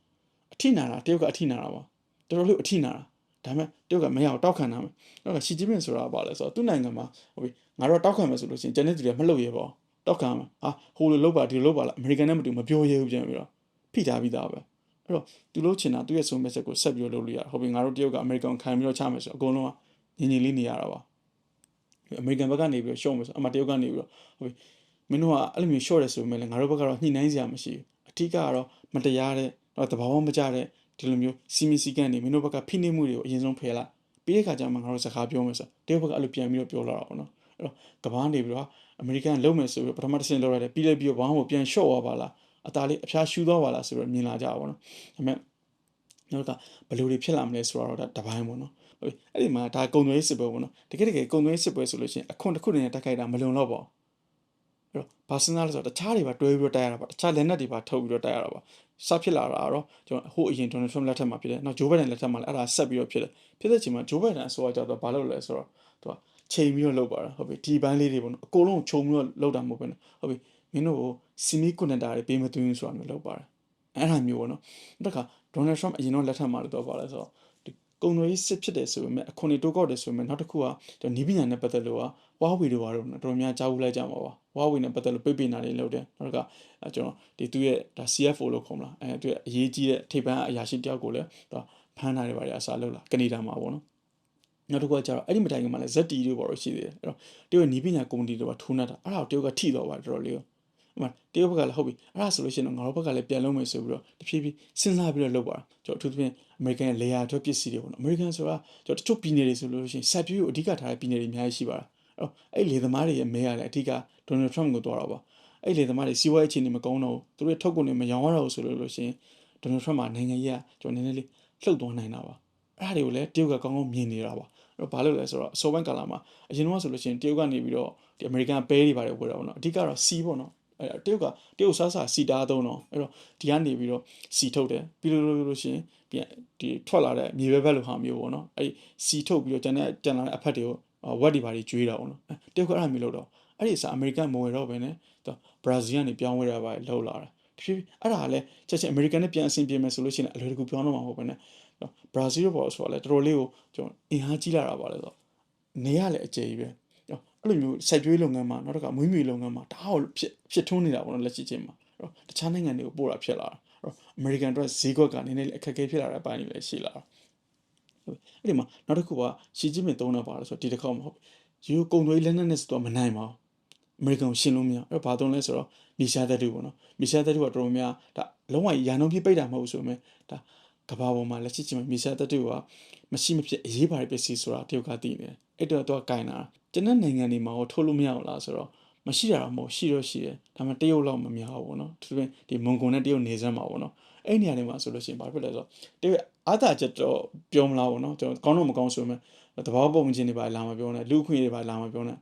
အထိနာတာတရုတ်ကအထိနာတာပါတော်တော်လေးအထိနာတာဒါပေမဲ့တရုတ်ကမရအောင်တောက်ခံတာမယ်အဲ့တော့ရှီဂျီပင်ဆိုတာပါလဲဆိုတော့သူ့နိုင်ငံမှာဟုတ်ပြီငါတို့တောက်ခံမယ်ဆိုလို့ရှိရင်ကျန်တဲ့သူတွေကမလှုပ်ရပါဘူးတောက်ခံမှာဟာဟိုလိုလုပ်ပါဒီလိုလုပ်ပါလားအမေရိကန်နဲ့မတူမပြောရဲဘူးပြန်ပြီးတော့ဖိထားပြီးသားပဲ အဲ့တော့သူလို့ချင်တာသူ့ရဲ့ဆုံးဖြတ်ချက်ကိုဆက်ပြီးလုပ်လို့ရဟုတ်ပြီငါတို့တရုတ်ကအမေရိကန်ခံပြီးတော့ချမယ်ဆိုအကုန်လုံးကညီညီလေးနေရတာပါအမေရိကန်ဘက်ကနေပြီးတော့ရှော့မယ်ဆိုအမှတရုတ်ကနေပြီးတော့ဟုတ်ပြီမင်းတို့ကအဲ့လိုမျိုးရှော့တယ်ဆိုပေမဲ့လည်းငါတို့ဘက်ကတော့ညှိနှိုင်းစရာမရှိဘူးအထီးကတော့မတရားတဲ့တော့တဘာဝမကြတဲ့ဒီလိုမျိုးစီမီစီကန်နေမင်းတို့ဘက်ကဖိနှိပ်မှုတွေကိုအရင်ဆုံးဖယ်လိုက်ပြီးတဲ့ခါကျမှငါတို့စကားပြောမယ်ဆိုတရုတ်ဘက်ကအဲ့လိုပြန်ပြီးတော့ပြောလာတာပေါ့နော်အဲ့တော့ကဘာနေပြီးတော့အမေရိကန်လုံးမယ်ဆိုပြီးပထမတစ်ဆင့်လောက်ရတယ်ပြီးလည်းပြီးတော့ဘာမှမပြန်လျှော့သွားပါလား အသားလေးအဖျားရှူသွားပါလားဆိုတော့မြင်လာကြပါဘောနော်ဒါပေမဲ့နောက်ကဘယ်လိုတွေဖြစ်လာမလဲဆိုတော့ဒါတပိုင်းပေါ့နော်အဲ့ဒီမှာဒါကုံသွေးစစ်ပွဲပေါ့နော်တကယ်တကယ်ကုံသွေးစစ်ပွဲဆိုလို့ရှိရင်အခွန်တစ်ခုနဲ့တက်ခိုက်တာမလုံတော့ပါဘူးအဲ့တော့ဘာစဉ်းစားလဲဆိုတော့တခြားတွေပါတွဲပြီးတော့တိုက်ရတာပါတခြားလက်နက်တွေပါထုတ်ပြီးတော့တိုက်ရတာပါစဖြစ်လာတာတော့ကျွန်တော်ဟိုအရင် Donald Trump လက်ထက်မှာဖြစ်တယ်နောက် Joe Biden လက်ထက်မှာလည်းအဲ့ဒါဆက်ပြီးတော့ဖြစ်တယ်ဖြစ်တဲ့ချိန်မှာ Joe Biden အစိုးရကြတော့ဘာလုပ်လဲဆိုတော့သူကချိန်ပြီးတော့လုပ်ပါတာဟုတ်ပြီဒီဘန်းလေးတွေပေါ့နော်အကုန်လုံးခြုံပြီးတော့လုပ်တာမဟုတ်ဘူးနော်ဟုတ်ပြီ မင်းတို့ကို semiconductor တွေပေးမသွင်းဆိုတာမျိုးလုပ်ပါတယ်အဲ့ဒါမျိုးပေါ့နော်နောက်တစ်ခါ Donald Trump အရင်တော့လက်ထက်မှာတော့ပါလဲဆိုတော့ကုံတော်ရေးစစ်ဖြစ်တယ်ဆိုပေမဲ့အခွန်တွေတိုးကောက်တယ်ဆိုပေမဲ့နောက်တစ်ခုကကျွန်တော်နီးပညာနဲ့ပတ်သက်လို့ကဝါဝီတွေပါတော့တော်တော်များကြားဘူးလိုက်ကြမှာပါဝါဝီနဲ့ပတ်သက်လို့ပိတ်ပင်တာတွေလုပ်တယ်နောက်ကကျွန်တော်ဒီသူရဲ့ဒါ CFO လို့ခေါ်မလားအဲသူရဲ့အရေးကြီးတဲ့ထိပ်ပန်းအရာရှိတယောက်ကိုလည်းသူဖမ်းတာတွေပါတယ်အစားလုပ်လာကနေဒါမှာပေါ့နော်နောက်တစ်ခုကကျတော့အဲ့ဒီမတိုင်ခင်မှာလည်း ZT တို့ပေါ့လို့ရှိသေးတယ်အဲ့တော့တရုတ်နီးပညာကုမ္ပဏီတွေပါထိုးနှက်တာအဲ့ဒါကိုတရုတ်ကထိတော့ပါတော်တော်လေးရော အမှတရုတ်ဘက်ကလည်းဟုတ်ပြီအဲ့ဒါဆိုလို့ရှိရင်တော့ငါတို့ဘက်ကလည်းပြန်လုပ်မယ်ဆိုပြီးတော့တဖြည်းဖြည်းစဉ်းစားပြီးတော့လုပ်ပါကျွန်တော်အထူးသဖြင့်အမေရိကန်ရဲ့ layer အတွက်ပစ္စည်းတွေပေါ့နော်အမေရိကန်ဆိုတာကျွန်တော်တချို့ပြည်နယ်တွေဆိုလို့ရှိရင်ဆက်ပြူကိုအဓိကထားတဲ့ပြည်နယ်တွေအများကြီးရှိပါတာအဲ့အဲ့လေသမားတွေရဲ့မဲရတယ်အဓိကဒေါ်နယ်ထရမ့်ကိုတွားတော့ပါအဲ့လေသမားတွေစီးပွားရေးအခြေအနေမကောင်းတော့ဘူးသူတို့ထုတ်ကုန်တွေမရောင်းရတော့ဘူးဆိုလို့ရှိရင်ဒေါ်နယ်ထရမ့်ကနိုင်ငံကြီးကကျွန်တော်နည်းနည်းလေးလှုပ်သွားနိုင်တာပါအဲ့ဒါတွေကိုလည်းတရုတ်ကကောင်းကောင်းမြင်နေတာပါအဲ့တော့ဘာလို့လဲဆိုတော့အစောပိုင်းကာလမှာအရင်ကဆိုလို့ရှိရင်တရုတ်ကနေပြီးတော့ဒီအမေရိကန်ပဲတွေပါတယ်ဝယ်တာပေါ့နော်အဓိကတော့စီးပေါ့နော် အဲတရုတ်ကတရုတ်စားစားစီတားသုံးတော့အဲ့တော့ဒီကနေပြီးတော့စီထုတ်တယ်ပြီးလို့လို့ရှိရင်ပြန်ဒီထွက်လာတဲ့မြေပဲဘက်လိုဟာမျိုးပေါ့နော်အဲ့စီထုတ်ပြီးတော့ကျန်တဲ့ကျန်လာတဲ့အဖက်တွေကိုဝက်ဒီပါတွေကျွေးတာပေါ့နော်တရုတ်ကအဲ့ဒါမျိုးလို့တော့အဲ့ဒီစားအမေရိကန်မဝယ်တော့ဘဲနဲ့သူဘရာဇီးကနေပြောင်းဝယ်တာပါလောက်လာတာတဖြည်းဖြည်းအဲ့ဒါလည်းချက်ချင်းအမေရိကန်နဲ့ပြန်အဆင်ပြေမယ်ဆိုလို့ရှိရင်အလွယ်တကူပြောင်းတော့မှာမဟုတ်ဘဲနဲ့ဘရာဇီးဘောဆိုတော့လေတော်တော်လေးကိုကျွန်တော်အင်အားကြီးလာတာပါလေဆိုနေရလေအကျယ်ကြီးပဲ အဲ့လိုမျိုးစိုက်ပျိုးလုပ်ငန်းမှာနောက်တစ်ခါမွေးမြူလုပ်ငန်းမှာဒါဟောဖြစ်ဖြစ်ထွန်းနေတာပေါ့နော်လက်ရှိချင်းမှာအဲ့တော့တခြားနိုင်ငံတွေကိုပို့တာဖြစ်လာတာအဲ့တော့အမေရိကန်အတွက်ဈေးကွက်ကနည်းနည်းအခက်အခဲဖြစ်လာတဲ့အပိုင်းတွေလည်းရှိလာတာအဲ့ဒီမှာနောက်တစ်ခုကရှီဂျီမင်သုံးတာပါလို့ဆိုတော့ဒီတစ်ခေါက်မဟုတ်ယူကုံသွေးလက်နက်နဲ့ဆိုတော့မနိုင်ပါဘူးအမေရိကန်ကိုရှင်းလို့မရအဲ့တော့ဘာသုံးလဲဆိုတော့မီရှာသက်တူပေါ့နော်မီရှာသက်တူကတော်တော်များဒါလုံးဝရာနှုန်းပြပိတ်တာမဟုတ်ဆိုပေမဲ့ဒါကဘာပေါ်မှာလက်ရှိချင်းမှာမီရှာသက်တူကမရှိမဖြစ်အရေးပါတဲ့ပစ္စည်းဆိုတာတရုတ်ကသိနေတယ်အဲ့တော့တော့ကင်တာ ကျန်တဲ့နိုင်ငံတွေမှာဟောထုတ်လို့မရအောင်လားဆိုတော့မရှိတာတော့မဟုတ်ရှိတော့ရှိတယ်ဒါပေမဲ့တရုတ်လောက်မများဘူးပေါ့နော်သူပြင်ဒီမွန်ဂွန်နဲ့တရုတ်နေစမ်းမှာပေါ့နော်အဲ့နေရာတွေမှာဆိုလို့ရှိရင်ဘာဖြစ်လဲဆိုတော့တရုတ်အားသာချက်တော့ပြောမလားပေါ့နော်ကျွန်တော်ကောင်းတော့မကောင်းဆိုပေမဲ့တဘာပုံချင်းတွေပါလာမပြောနဲ့လူခွင့်တွေပါလာမပြောနဲ့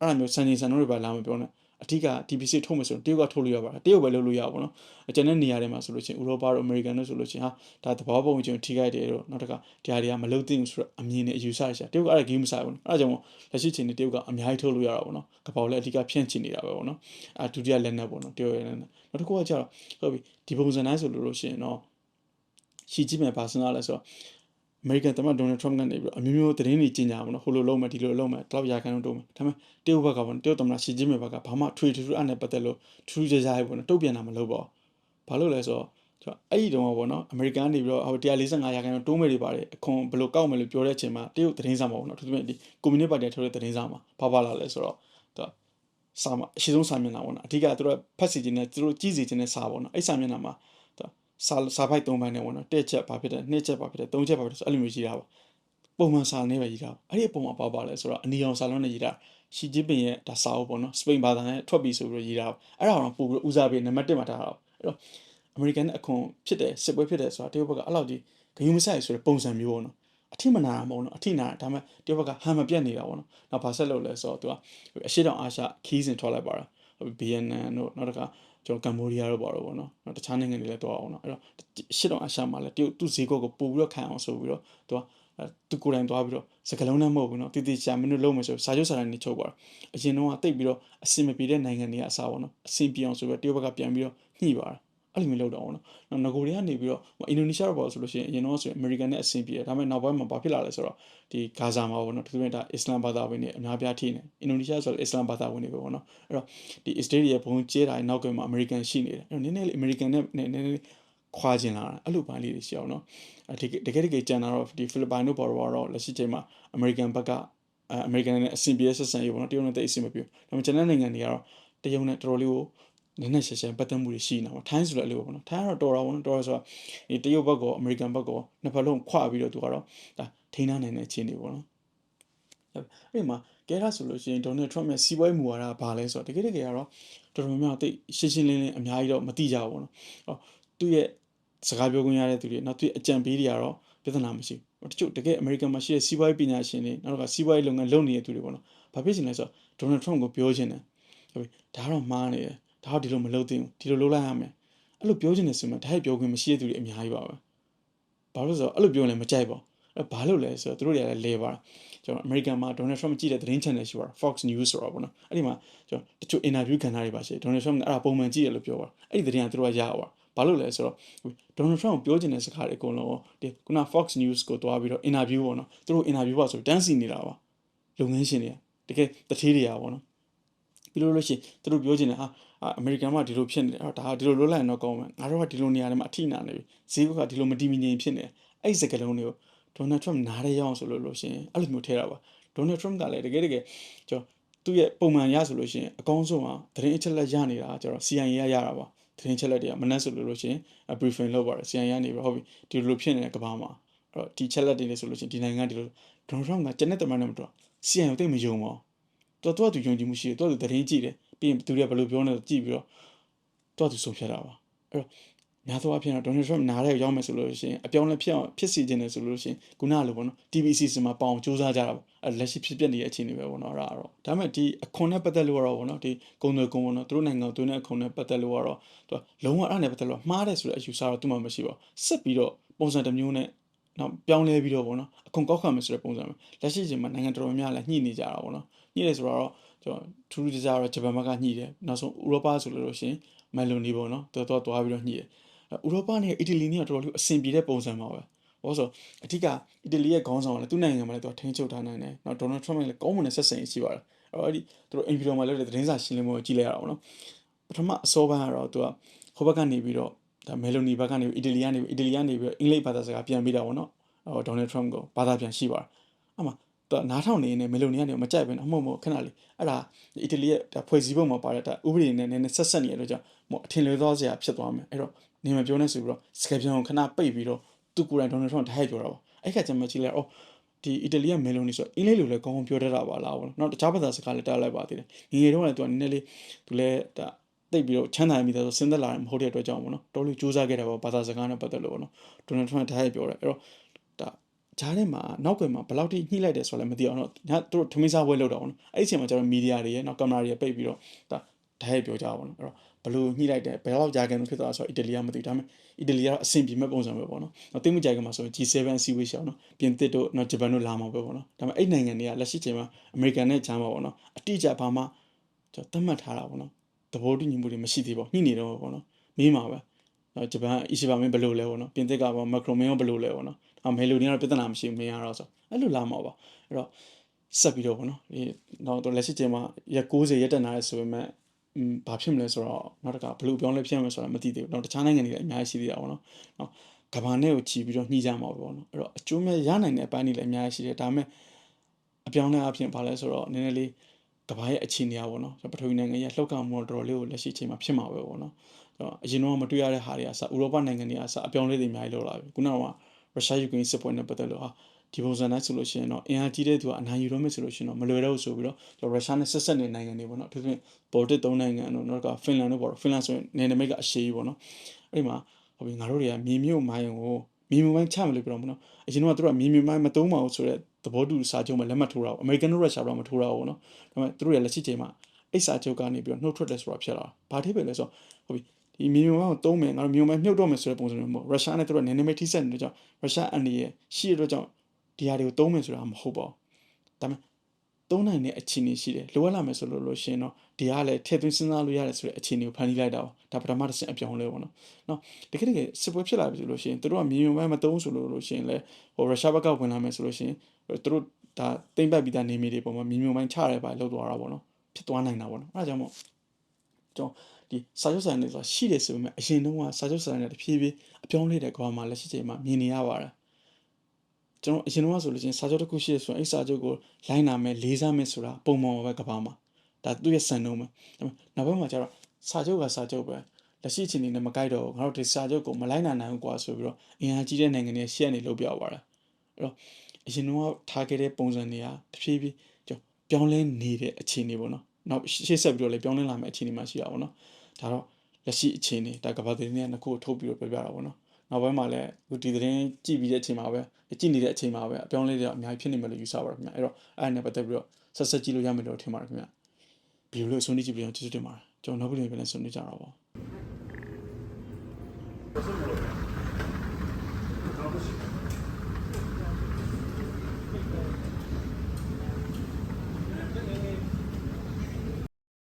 အဲ့လိုမျိုးစံချိန်စံနှုန်းတွေပါလာမပြောနဲ့ အဓိကဒီပစ္စည်းထုတ်မယ်ဆိုရင်တရုတ်ကထုတ်လို့ရပါတယ်တရုတ်ပဲလုပ်လို့ရပါဘောနော်အကျန်တဲ့နေရာတွေမှာဆိုလို့ရှိရင်ဥရောပတို့အမေရိကန်တို့ဆိုလို့ရှိရင်ဟာဒါသဘောပုံချင်းထိခိုက်တယ်တော့နောက်တစ်ခါဒီဟာတွေကမလုပ်သင့်ဘူးဆိုတော့အမြင်နဲ့အယူဆရရှာတရုတ်ကအဲ့ဒါဂိမ်းမဆိုင်ဘူးနော်အဲ့ဒါကြောင့်မို့လက်ရှိချိန်နေတရုတ်ကအများကြီးထုတ်လို့ရတာပေါ့နော်ကပောက်လည်းအဓိကဖြန့်ချင်နေတာပဲပေါ့နော်အဲဒုတိယလက်နက်ပေါ့နော်တရုတ်ရဲ့လက်နက်နောက်တစ်ခုကကျတော့ဟုတ်ပြီဒီပုံစံတိုင်းဆိုလို့လို့ရှိရင်တော့ရှီဂျီမဲ့ပါစနာလဲဆိုတော့ အမေရိကန်သမ္မတဒေါ်နယ်ထရမ့်ကနေပြီးတော့အမျိုးမျိုးသတင်းတွေကြီးညာပါတော့ဟိုလိုလုံးမယ်ဒီလိုလုံးမယ်တောက်ရခိုင်တော့တုံးမယ်ဒါပေမဲ့တရုတ်ဘက်ကပေါ့တရုတ်သမ္မတရှီဂျီမဲ့ဘက်ကဘာမှထွေထူးထူးအဲ့နဲ့ပတ်သက်လို့ထူးထူးခြားခြားပေါ့နော်တုတ်ပြန်တာမလုပ်ပါဘူးဘာလို့လဲဆိုတော့ကျွန်တော်အဲ့ဒီတုန်းကပေါ့နော်အမေရိကန်နေပြီးတော့ဟို145ရာခိုင်နှုန်းတိုးမယ်တွေပါတယ်အခွန်ဘယ်လိုကောက်မယ်လို့ပြောတဲ့အချိန်မှာတရုတ်သတင်းစာမှာပေါ့နော်သူတို့ဒီကွန်မြူနတီပါတီထုတ်တဲ့သတင်းစာမှာဘာပါလာလဲဆိုတော့သူစာမှာအရှိဆုံးစာမျက်နှာပေါ့နော်အဓိကသူတို့ဖတ်စီခြင်းနဲ့သူတို့ကြည့်စီခြင်းနဲ့စာပေါ့နော်အဲ့စာမျက်နှာမှာသူ စာစာပိုက်၃ပိုင်းနဲ့ပေါ့နော်တစ်ချက်ဘာဖြစ်တယ်နှစ်ချက်ဘာဖြစ်တယ်သုံးချက်ဘာဖြစ်တယ်ဆိုအဲ့လိုမျိုးရေးတာပါပုံမှန်စာနဲ့ပဲရေးတာပါအဲ့ဒီပုံမှာပါပါလဲဆိုတော့အနီအောင်စာလုံးနဲ့ရေးတာရှီဂျီပင်ရဲ့ဒါစာအုပ်ပေါ့နော်စပိန်ဘာသာနဲ့ထွက်ပြီးဆိုပြီးရေးတာအဲ့ဒါတော့ပို့ပြီးဦးစားပေးနံပါတ်1မှာထားတာအဲ့တော့အမေရိကန်နဲ့အခွန်ဖြစ်တယ်စစ်ပွဲဖြစ်တယ်ဆိုတာတရုတ်ဘက်ကအဲ့လောက်ကြီးဂယုမဆိုင်ဆိုတဲ့ပုံစံမျိုးပေါ့နော်အထိမနာတာမဟုတ်နော်အထိနာတာဒါပေမဲ့တရုတ်ဘက်ကဟန်မပြတ်နေတာပေါ့နော်နောက်ဘာဆက်လုပ်လဲဆိုတော့သူကအရှိတောင်အာရှခီးစဉ်ထွက်လိုက်ပါတာဗီယက်နမ်တို့နောက်တစ်ခါ ကျွန်တော်ကမ္ဘောဒီးယားတို့ပါတော့ဗောနော်နောက်တခြားနိုင်ငံတွေလည်းတော့အောင်နော်အဲ့တော့ရှစ်တောင်အာရှမှာလည်းတရုတ်သူ့ဈေးကွက်ကိုပို့ပြီးတော့ခံအောင်ဆိုပြီးတော့သူကသူကိုယ်တိုင်သွားပြီးတော့စကလုံးနဲ့မဟုတ်ဘူးနော်တည်တည်ချာမင်းတို့လုံးမယ်ဆိုစာချုပ်စာတမ်းတွေချုပ်ပါတော့အရင်တော့တိတ်ပြီးတော့အဆင်မပြေတဲ့နိုင်ငံတွေကအစားပေါ့နော်အဆင်ပြေအောင်ဆိုပြီးတော့တရုတ်ဘက်ကပြန်ပြီးတော့ညှိပါတာ အဲ့လိုမျိုးလုပ်တော့အောင်နော်။ငကိုတွေကနေပြီးတော့အင်ဒိုနီးရှားတော့ပေါ့ဆိုလို့ရှိရင်အရင်တော့ဆိုရင်အမေရိကန်နဲ့အဆင်ပြေတယ်။ဒါပေမဲ့နောက်ပိုင်းမှာဘာဖြစ်လာလဲဆိုတော့ဒီဂါဇာမှာပေါ့နော်။သူတို့ကဒါအစ္စလမ်ဘာသာဝင်တွေအများပြားထိနေ။အင်ဒိုနီးရှားဆိုတော့အစ္စလမ်ဘာသာဝင်တွေပဲပေါ့နော်။အဲ့တော့ဒီအစ္စရေးရဲ့ဘုံကျဲတာနောက်ကမှာအမေရိကန်ရှိနေတယ်။အဲ့တော့နည်းနည်းလေးအမေရိကန်နဲ့နည်းနည်းလေးခွာကျင်လာတာအဲ့လိုပိုင်းလေးတွေရှိအောင်နော်။အဲတကယ်တကယ်ကြံတာတော့ဒီဖိလစ်ပိုင်တို့ပေါ်တော့လက်ရှိချိန်မှာအမေရိကန်ဘက်ကအမေရိကန်နဲ့အဆင်ပြေဆက်ဆံရေးပေါ့နော်။တရုတ်နဲ့တိတ်အဆင်မပြေဘူး။ဒါပေမဲ့ကျန်တဲ့နိုင်ငံတွေကတော့တရုတ်နဲ့တော်တော်လေးကို နည်းနည်းရှယ်ရှယ်ပတ်သက်မှုတွေရှိနေတာပေါ့ထိုင်းဆိုလည်းအဲ့လိုပေါ့နော်ထိုင်းကတော့တော်တာပေါ့နော်တော်တာဆိုတော့ဒီတရုတ်ဘက်ကောအမေရိကန်ဘက်ကောနှစ်ဖက်လုံးခွပြီးတော့သူကတော့ဒါထိန်းထားနိုင်တဲ့အခြေအနေပေါ့နော်အဲ့ဒီမှာကဲရဆိုလို့ရှိရင်ဒေါ်နယ်ထရမ့်ရဲ့စီးပွားရေးမူဝါဒကဘာလဲဆိုတော့တကယ်တကယ်ကတော့တော်တော်များများသိရှင်းရှင်းလင်းလင်းအများကြီးတော့မသိကြဘူးပေါ့နော်ဟောသူ့ရဲ့စကားပြောခွင့်ရတဲ့သူတွေနောက်သူ့ရဲ့အကြံပေးတွေကတော့ပြဿနာမရှိဘူးတချို့တကယ်အမေရိကန်မှာရှိတဲ့စီးပွားရေးပညာရှင်တွေနောက်တော့စီးပွားရေးလုပ်ငန်းလုပ်နေတဲ့သူတွေပေါ့နော်ဘာဖြစ်ချင်လဲဆိုတော့ဒေါ်နယ်ထရမ့်ကိုပြောချင်တယ်ဟုတ်ပြီဒါတော့မှားနေတယ် ဒါတော့ဒီလိုမလုပ်သင့်ဘူးဒီလိုလုပ်လိုက်ရမယ်အဲ့လိုပြောချင်တယ်ဆိုမှဒါရိုက်ပြောခွင့်မရှိတဲ့သူတွေအများကြီးပါပဲဘာလို့ဆိုတော့အဲ့လိုပြောရင်လည်းမကြိုက်ပါဘူးအဲ့ဘာလို့လဲဆိုတော့သူတို့တွေကလည်းလဲပါကျွန်တော်အမေရိကန်မှာဒေါ်နယ်ထရမ့်ကြည့်တဲ့သတင်း channel ရှိပါ Fox News ဆိုတော့ပေါ့နော်အဲ့ဒီမှာကျွန်တော်တချို့ interview ခံထားတွေပါရှိဒေါ်နယ်ထရမ့်ကအဲ့ဒါပုံမှန်ကြည့်ရလို့ပြောပါအဲ့ဒီသတင်းကသူတို့ကရပါဘာလို့လဲဆိုတော့ဒေါ်နယ်ထရမ့်ကိုပြောချင်တဲ့စကားတွေအကုန်လုံးဒီခုန Fox News ကိုတွားပြီးတော့ interview ပေါ့နော်သူတို့ interview ပါဆိုတန်းစီနေတာပါလုပ်ငန်းရှင်တွေကတကယ်တထေးတွေကပေါ့နော်ပြီးလို့လို့ရှိရင်သူတို့ပြောချင်တယ်ဟာ အမေရိကန်မှာဒီလိုဖြစ်နေတယ်ဒါဒီလိုလွတ်လိုက်ရင်တော့ကောင်းမယ်ငါတို့ကဒီလိုနေရာတွေမှာအထိနာနေပြီဈေးကဒီလိုမတည်မငြိမ်ဖြစ်နေအဲ့ဒီစကလုံးတွေကိုဒေါ်နယ်ထရမ့်နားရဲရအောင်ဆိုလို့လို့ရှိရင်အဲ့လိုမျိုးထဲတာပါဒေါ်နယ်ထရမ့်ကလည်းတကယ်တကယ်ကျွန်တော်သူ့ရဲ့ပုံမှန်ရဆိုလို့ရှိရင်အကောင်းဆုံးဟာသတင်းအချက်လက်ရနေတာကျွန်တော် CIA ရရတာပါသတင်းချက်လက်တွေကမနှက်ဆိုလို့လို့ရှိရင် briefing လုပ်ပါတယ် CIA ကနေပြီးဟုတ်ပြီဒီလိုဖြစ်နေတဲ့ကဘာမှာအဲ့တော့ဒီချက်လက်တွေလေဆိုလို့ရှိရင်ဒီနိုင်ငံဒီလိုဒေါ်နယ်ထရမ့်ကကျန်တဲ့တမန်နဲ့မတော် CIA ကိုတိတ်မယုံပါဘူးတော်တော်သူယုံကြည်မှုရှိတယ်တော်တော်သတင်းကြည့်တယ် ပြီးရင်သူတွေကဘယ်လိုပြောနေလဲကြည့်ပြီးတော့တော့သူဆုံးဖြတ်တာပါအဲ့တော့များသောအားဖြင့်တော့ Donald Trump နားတဲ့ရောက်မယ်ဆိုလို့ရှိရင်အပြောင်းလဲဖြစ်အောင်ဖြစ်စီခြင်းတယ်ဆိုလို့ရှိရင်ခုနကလိုပေါ့နော် TBC စင်မှာပေါအောင်စူးစမ်းကြတာပေါ့အဲ့လက်ရှိဖြစ်ပျက်နေတဲ့အခြေအနေပဲပေါ့နော်အဲ့ဒါတော့ဒါပေမဲ့ဒီအခွန်နဲ့ပတ်သက်လို့ကတော့ပေါ့နော်ဒီကုံတွေကုံပေါ့နော်သူတို့နိုင်ငံကိုတွင်းတဲ့အခွန်နဲ့ပတ်သက်လို့ကတော့သူကလုံးဝအဲ့ဒါနဲ့ပတ်သက်လို့မှားတယ်ဆိုတဲ့အယူဆတော့သူ့မှာမရှိပါဘူးဆက်ပြီးတော့ပုံစံတစ်မျိုးနဲ့နောက်ပြောင်းလဲပြီးတော့ပေါ့နော်အခွန်ကောက်ခံမယ်ဆိုတဲ့ပုံစံပဲလက်ရှိချိန်မှာနိုင်ငံတော်တော်များများလည်းညှိနေကြတာပေါ့နော်ညှိတယ်ဆိုတော့ ကျွန်တော်ထူးထူးခြားခြားတော့ဂျပန်ဘက်ကညှိတယ်နောက်ဆုံးဥရောပဆိုလို့ရှိရင်မယ်လိုနီပေါ့နော်တော်တော်သွားပြီးတော့ညှိတယ်ဥရောပနဲ့အီတလီနဲ့တော်တော်လေးအဆင်ပြေတဲ့ပုံစံပါပဲဘာလို့ဆိုအထူးကအီတလီရဲ့ခေါင်းဆောင်ကလည်းသူ့နိုင်ငံမှာလည်းသူကထိန်းချုပ်ထားနိုင်တယ်နောက်ဒေါ်နယ်ထရမ့်ကလည်းကောင်းမွန်တဲ့ဆက်ဆံရေးရှိပါတယ်အဲ့တော့အဲ့ဒီသူတို့အင်ဗီရိုမှာလုပ်တဲ့သတင်းစာရှင်းလင်းပွဲကိုကြည့်လိုက်ရအောင်နော်ပထမအစောပိုင်းကတော့သူကဟိုဘက်ကနေပြီးတော့ဒါမယ်လိုနီဘက်ကနေအီတလီကနေအီတလီကနေပြီးတော့အင်္ဂလိပ်ဘာသာစကားပြန်ပြီးတာပေါ့နော်ဟိုဒေါ်နယ်ထရမ့်ကိုဘာသာပြန်ရှိပါတယ်အဲ့မှာ သူနားထောင်နေနေမယ်လိုနီကနေမကြိုက်ဘူးနော်မဟုတ်မဟုတ်ခဏလေးအဲ့ဒါအီတလီရဲ့ဖွဲ့စည်းပုံမှာပါတဲ့ဥပဒေနဲ့နည်းနည်းဆက်ဆက်နေရတော့ကြောင့်ဟိုအထင်လွဲသောစရာဖြစ်သွားမယ်အဲ့တော့နေမပြောနဲ့ဆိုပြီးတော့စကပြန်ကိုခဏပိတ်ပြီးတော့သူကိုယ်တိုင်ဒေါ်နယ်ထရမ့်ထိုက်ပြောတာပါအဲ့ခါကျမှကြည့်လိုက်အော်ဒီအီတလီကမယ်လိုနီဆိုအင်္ဂလိပ်လိုလည်းကောင်းကောင်းပြောတတ်တာပါလားဘောနော်တခြားဘာသာစကားလည်းတားလိုက်ပါသေးတယ်ငငယ်တော့လည်းသူကနည်းနည်းလေးသူလည်းဒါတိတ်ပြီးတော့ချမ်းသာမိသားစုစဉ်းသက်လာတယ်မဟုတ်တဲ့အတွက်ကြောင့်ပေါ့နော်တော်လို့စူးစမ်းခဲ့တာပေါ့ဘာသာစကားနဲ့ပတ်သက်လို့ပေါ့နော်ဒေါ်နယ်ထရမ့်ထားရပြောတယ်အဲ့တော့ဒါ ဂျားထဲမှာနောက်ကွယ်မှာဘယ်လောက်ထိညှိလိုက်တယ်ဆိုလည်းမသိအောင်တော့ညသူတို့ထမင်းစားပွဲလောက်တော့ပေါ့နော်အဲ့ဒီအချိန်မှာကျတော့မီဒီယာတွေရဲ့နောက်ကင်မရာတွေပိတ်ပြီးတော့ဒါထဓာတ်ရိုက်ပြောကြပါဘောနော်အဲ့တော့ဘလို့ညှိလိုက်တယ်ဘယ်တော့ကြာကန်လို့ဖြစ်သွားဆိုတော့အီတလီကမသိဘူးဒါပေမဲ့အီတလီကတော့အဆင်ပြေမဲ့ပုံစံပဲပေါ့နော်။တော့တိတ်မကြိုက်ခင်မှာဆိုရင် G7 စီဝေးရှောင်းနော်ပြင်သစ်တို့နော်ဂျပန်တို့လာမှာပဲပေါ့နော်။ဒါပေမဲ့အဲ့နိုင်ငံတွေကလက်ရှိချိန်မှာအမေရိကန်နဲ့ဂျာမန်ပေါ့နော်။အတိအကျဘာမှကျွန်တော်သတ်မှတ်ထားတာပေါ့နော်။သဘောတူညီမှုတွေမရှိသေးပါဘူးညှိနေတော့ပေါ့နော်။မင်းပါပဲ။နော်ဂျပန်အီရှိပါမင်းဘယ်လိုလဲပေါ့နော်။ပြင်သစ်ကပေါ့မက်ခရိုမင်းရောဘယ်လိုလဲပေါ့နော်။ အမေလိုနေတော့ပြဿနာမရှိဘူးမင်းရတော့ဆိုအဲ့လိုလာမှာပါအဲ့တော့ဆက်ပြီးတော့ဗောနော်ဒီနောက်တော့လက်ရှိချိန်မှာရက်60ရက်တက်နာရဲဆိုပေမဲ့ဘာဖြစ်မလဲဆိုတော့နောက်တခါဘယ်လိုပြောင်းလဲဖြစ်မလဲဆိုတာမသိသေးဘူးနောက်တခြားနိုင်ငံတွေလည်းအများကြီးရှိသေးတာဗောနော်နောက်ကဘာနဲ့ကိုကြည်ပြီးတော့ညှိကြမှာပေါ့နော်အဲ့တော့အကျိုးမဲ့ရနိုင်တဲ့အပိုင်းတွေလည်းအများကြီးရှိတယ်ဒါပေမဲ့အပြောင်းလဲအဖြစ်ဘာလဲဆိုတော့နည်းနည်းလေးကဘာရဲ့အခြေအနေအရပေါ့နော်ပထဝီနိုင်ငံရဲ့လှုပ်ခါမှုတော်တော်လေးကိုလက်ရှိအချိန်မှာဖြစ်မှာပဲပေါ့နော်အရင်တော့မတွေ့ရတဲ့ဟာတွေအစဥရောပနိုင်ငံတွေအစအပြောင်းလဲတွေအများကြီးလောက်လာပြီခုနက ရုရှားယူကရိန်းစစ်ပွဲနဲ့ပတ်သက်လို့ဟာဒီပုံစံနဲ့ဆိုလို့ရှိရင်တော့အင်အားကြီးတဲ့သူကအနိုင်ယူတော့မယ်ဆိုလို့ရှိရင်တော့မလွယ်တော့ဘူးဆိုပြီးတော့ကျွန်တော်ရုရှားနဲ့ဆက်ဆက်နေနိုင်ငံတွေပေါ့နော်အထူးသဖြင့်ဘော်တစ်သုံးနိုင်ငံတို့နောက်ကဖင်လန်တို့ပေါ့ဖင်လန်ဆိုရင်နယ်နိမိတ်ကအရှေ့ကြီးပေါ့နော်အဲ့ဒီမှာဟိုပြီးငါတို့တွေကမြေမြုပ်မိုင်းကိုမြေမြုပ်မိုင်းချမလို့ပြောတော့မနော်အရင်တော့သူတို့ကမြေမြုပ်မိုင်းမသုံးပါဘူးဆိုတော့သဘောတူစာချုပ်မှာလက်မှတ်ထိုးတာပေါ့အမေရိကန်တို့ရုရှားတို့မထိုးတာဘူးနော်ဒါပေမဲ့သူတို့ရဲ့လက်ရှိချိန်မှာအိတ်စာချုပ်ကနေပြီးတော့နှုတ်ထွက်တယ်ဆိုတာဖြစ်လာတာဘာထိပဲလဲဆိုတော့ဟိုပြီး ဒီမြေမြုပ်မိုင်းကိုသုံးမယ်ငါတို့မြေမြုပ်မိုင်းမြုပ်တော့မယ်ဆိုတဲ့ပုံစံမျိုးပေါ့ရုရှားနဲ့သူတို့နယ်နိမိတ်ထိစပ်နေတဲ့ကြောင့်ရုရှားအန်ဒီရဲ့ရှိရတော့ကြောင့်ဒီဟာတွေကိုသုံးမယ်ဆိုတာမဟုတ်ပါဘူးဒါပေမဲ့သုံးနိုင်တဲ့အခြေအနေရှိတယ်လိုအပ်လာမယ်ဆိုလို့လို့ရှိရင်တော့ဒီကလည်းထည့်သွင်းစဉ်းစားလို့ရတယ်ဆိုတဲ့အခြေအနေကိုဖန်တီးလိုက်တာပါဒါပထမတစ်ဆင့်အပြောင်းလဲပေါ့နော်နော်တကယ်တကယ်စစ်ပွဲဖြစ်လာပြီဆိုလို့ရှိရင်တို့ကမြေမြုံပိုင်းမသုံးဆိုလို့လို့ရှိရင်လည်းဟိုရုရှားဘက်ကဝင်လာမယ်ဆိုလို့ရှိရင်တို့ဒါတိမ့်ပတ်ပြီးသားနေမီတွေပုံမှာမြေမြုံပိုင်းချရဲပါလောက်သွားတာပေါ့နော်ဖြစ်သွားနိုင်တာပေါ့နော်အဲဒါကြောင့်မို့ကျွန်တော် ဒီစာချုပ်စာတမ်းတွေဆိုတာရှိတယ်ဆိုပေမဲ့အရင်တုန်းကစာချုပ်စာတမ်းတွေတဖြည်းဖြည်းအပြောင်းလဲတဲ့ကွာမှာလက်ရှိချိန်မှာမြင်နေရပါတယ်ကျွန်တော်အရင်တော့ဆိုလို့ချင်းစာချုပ်တစ်ခုရှိရဆိုရင်အဲ့စာချုပ်ကိုလိုင်းနာမယ်လေးစားမယ်ဆိုတာပုံမှန်ပါပဲကဘာမှာဒါသူ့ရဲ့စံနှုန်းပဲဒါပေမဲ့နောက်ဘက်မှာကျတော့စာချုပ်ကစာချုပ်ပဲလက်ရှိအချိန်နေနဲ့မကိုက်တော့ငါတို့ဒီစာချုပ်ကိုမလိုက်နိုင်နိုင်ဘူးကွာဆိုပြီးတော့အင်အားကြီးတဲ့နိုင်ငံတွေရှက်နေလို့ပြောပါတာအဲ့တော့အရင်တော့ထားခဲ့တဲ့ပုံစံတွေကတဖြည်းဖြည်းကျွန်ပြောင်းလဲနေတဲ့အခြေအနေပေါ့နော်နောက်ရှေ့ဆက်ပြီးတော့လည်းပြောင်းလဲလာမယ့်အခြေအနေမှာရှိတာပေါ့နော် ဒါတော့လက်ရှိအခြေအနေဒါကဘာသတင်းတွေကနှစ်ခုထုတ်ပြီးတော့ပြောပြတာပေါ့နော်နောက်ပိုင်းမှာလည်းအခုဒီသတင်းကြည့်ပြီးတဲ့အချိန်မှာပဲကြည့်နေတဲ့အချိန်မှာပဲအပြောင်းလဲတွေအများကြီးဖြစ်နေမယ်လို့ယူဆပါတယ်ခင်ဗျအဲ့တော့အဲ့ဒါနဲ့ပတ်သက်ပြီးတော့ဆက်ဆက်ကြည့်လို့ရမယ်လို့ထင်ပါတယ်ခင်ဗျဗီဒီယိုလေးဆွေးနွေးကြည့်ပြီးတော့ကျေးဇူးတင်ပါတယ်ကျွန်တော်နောက်ပြီးပြန်ပြန်ဆွေးနွေးကြတာပါ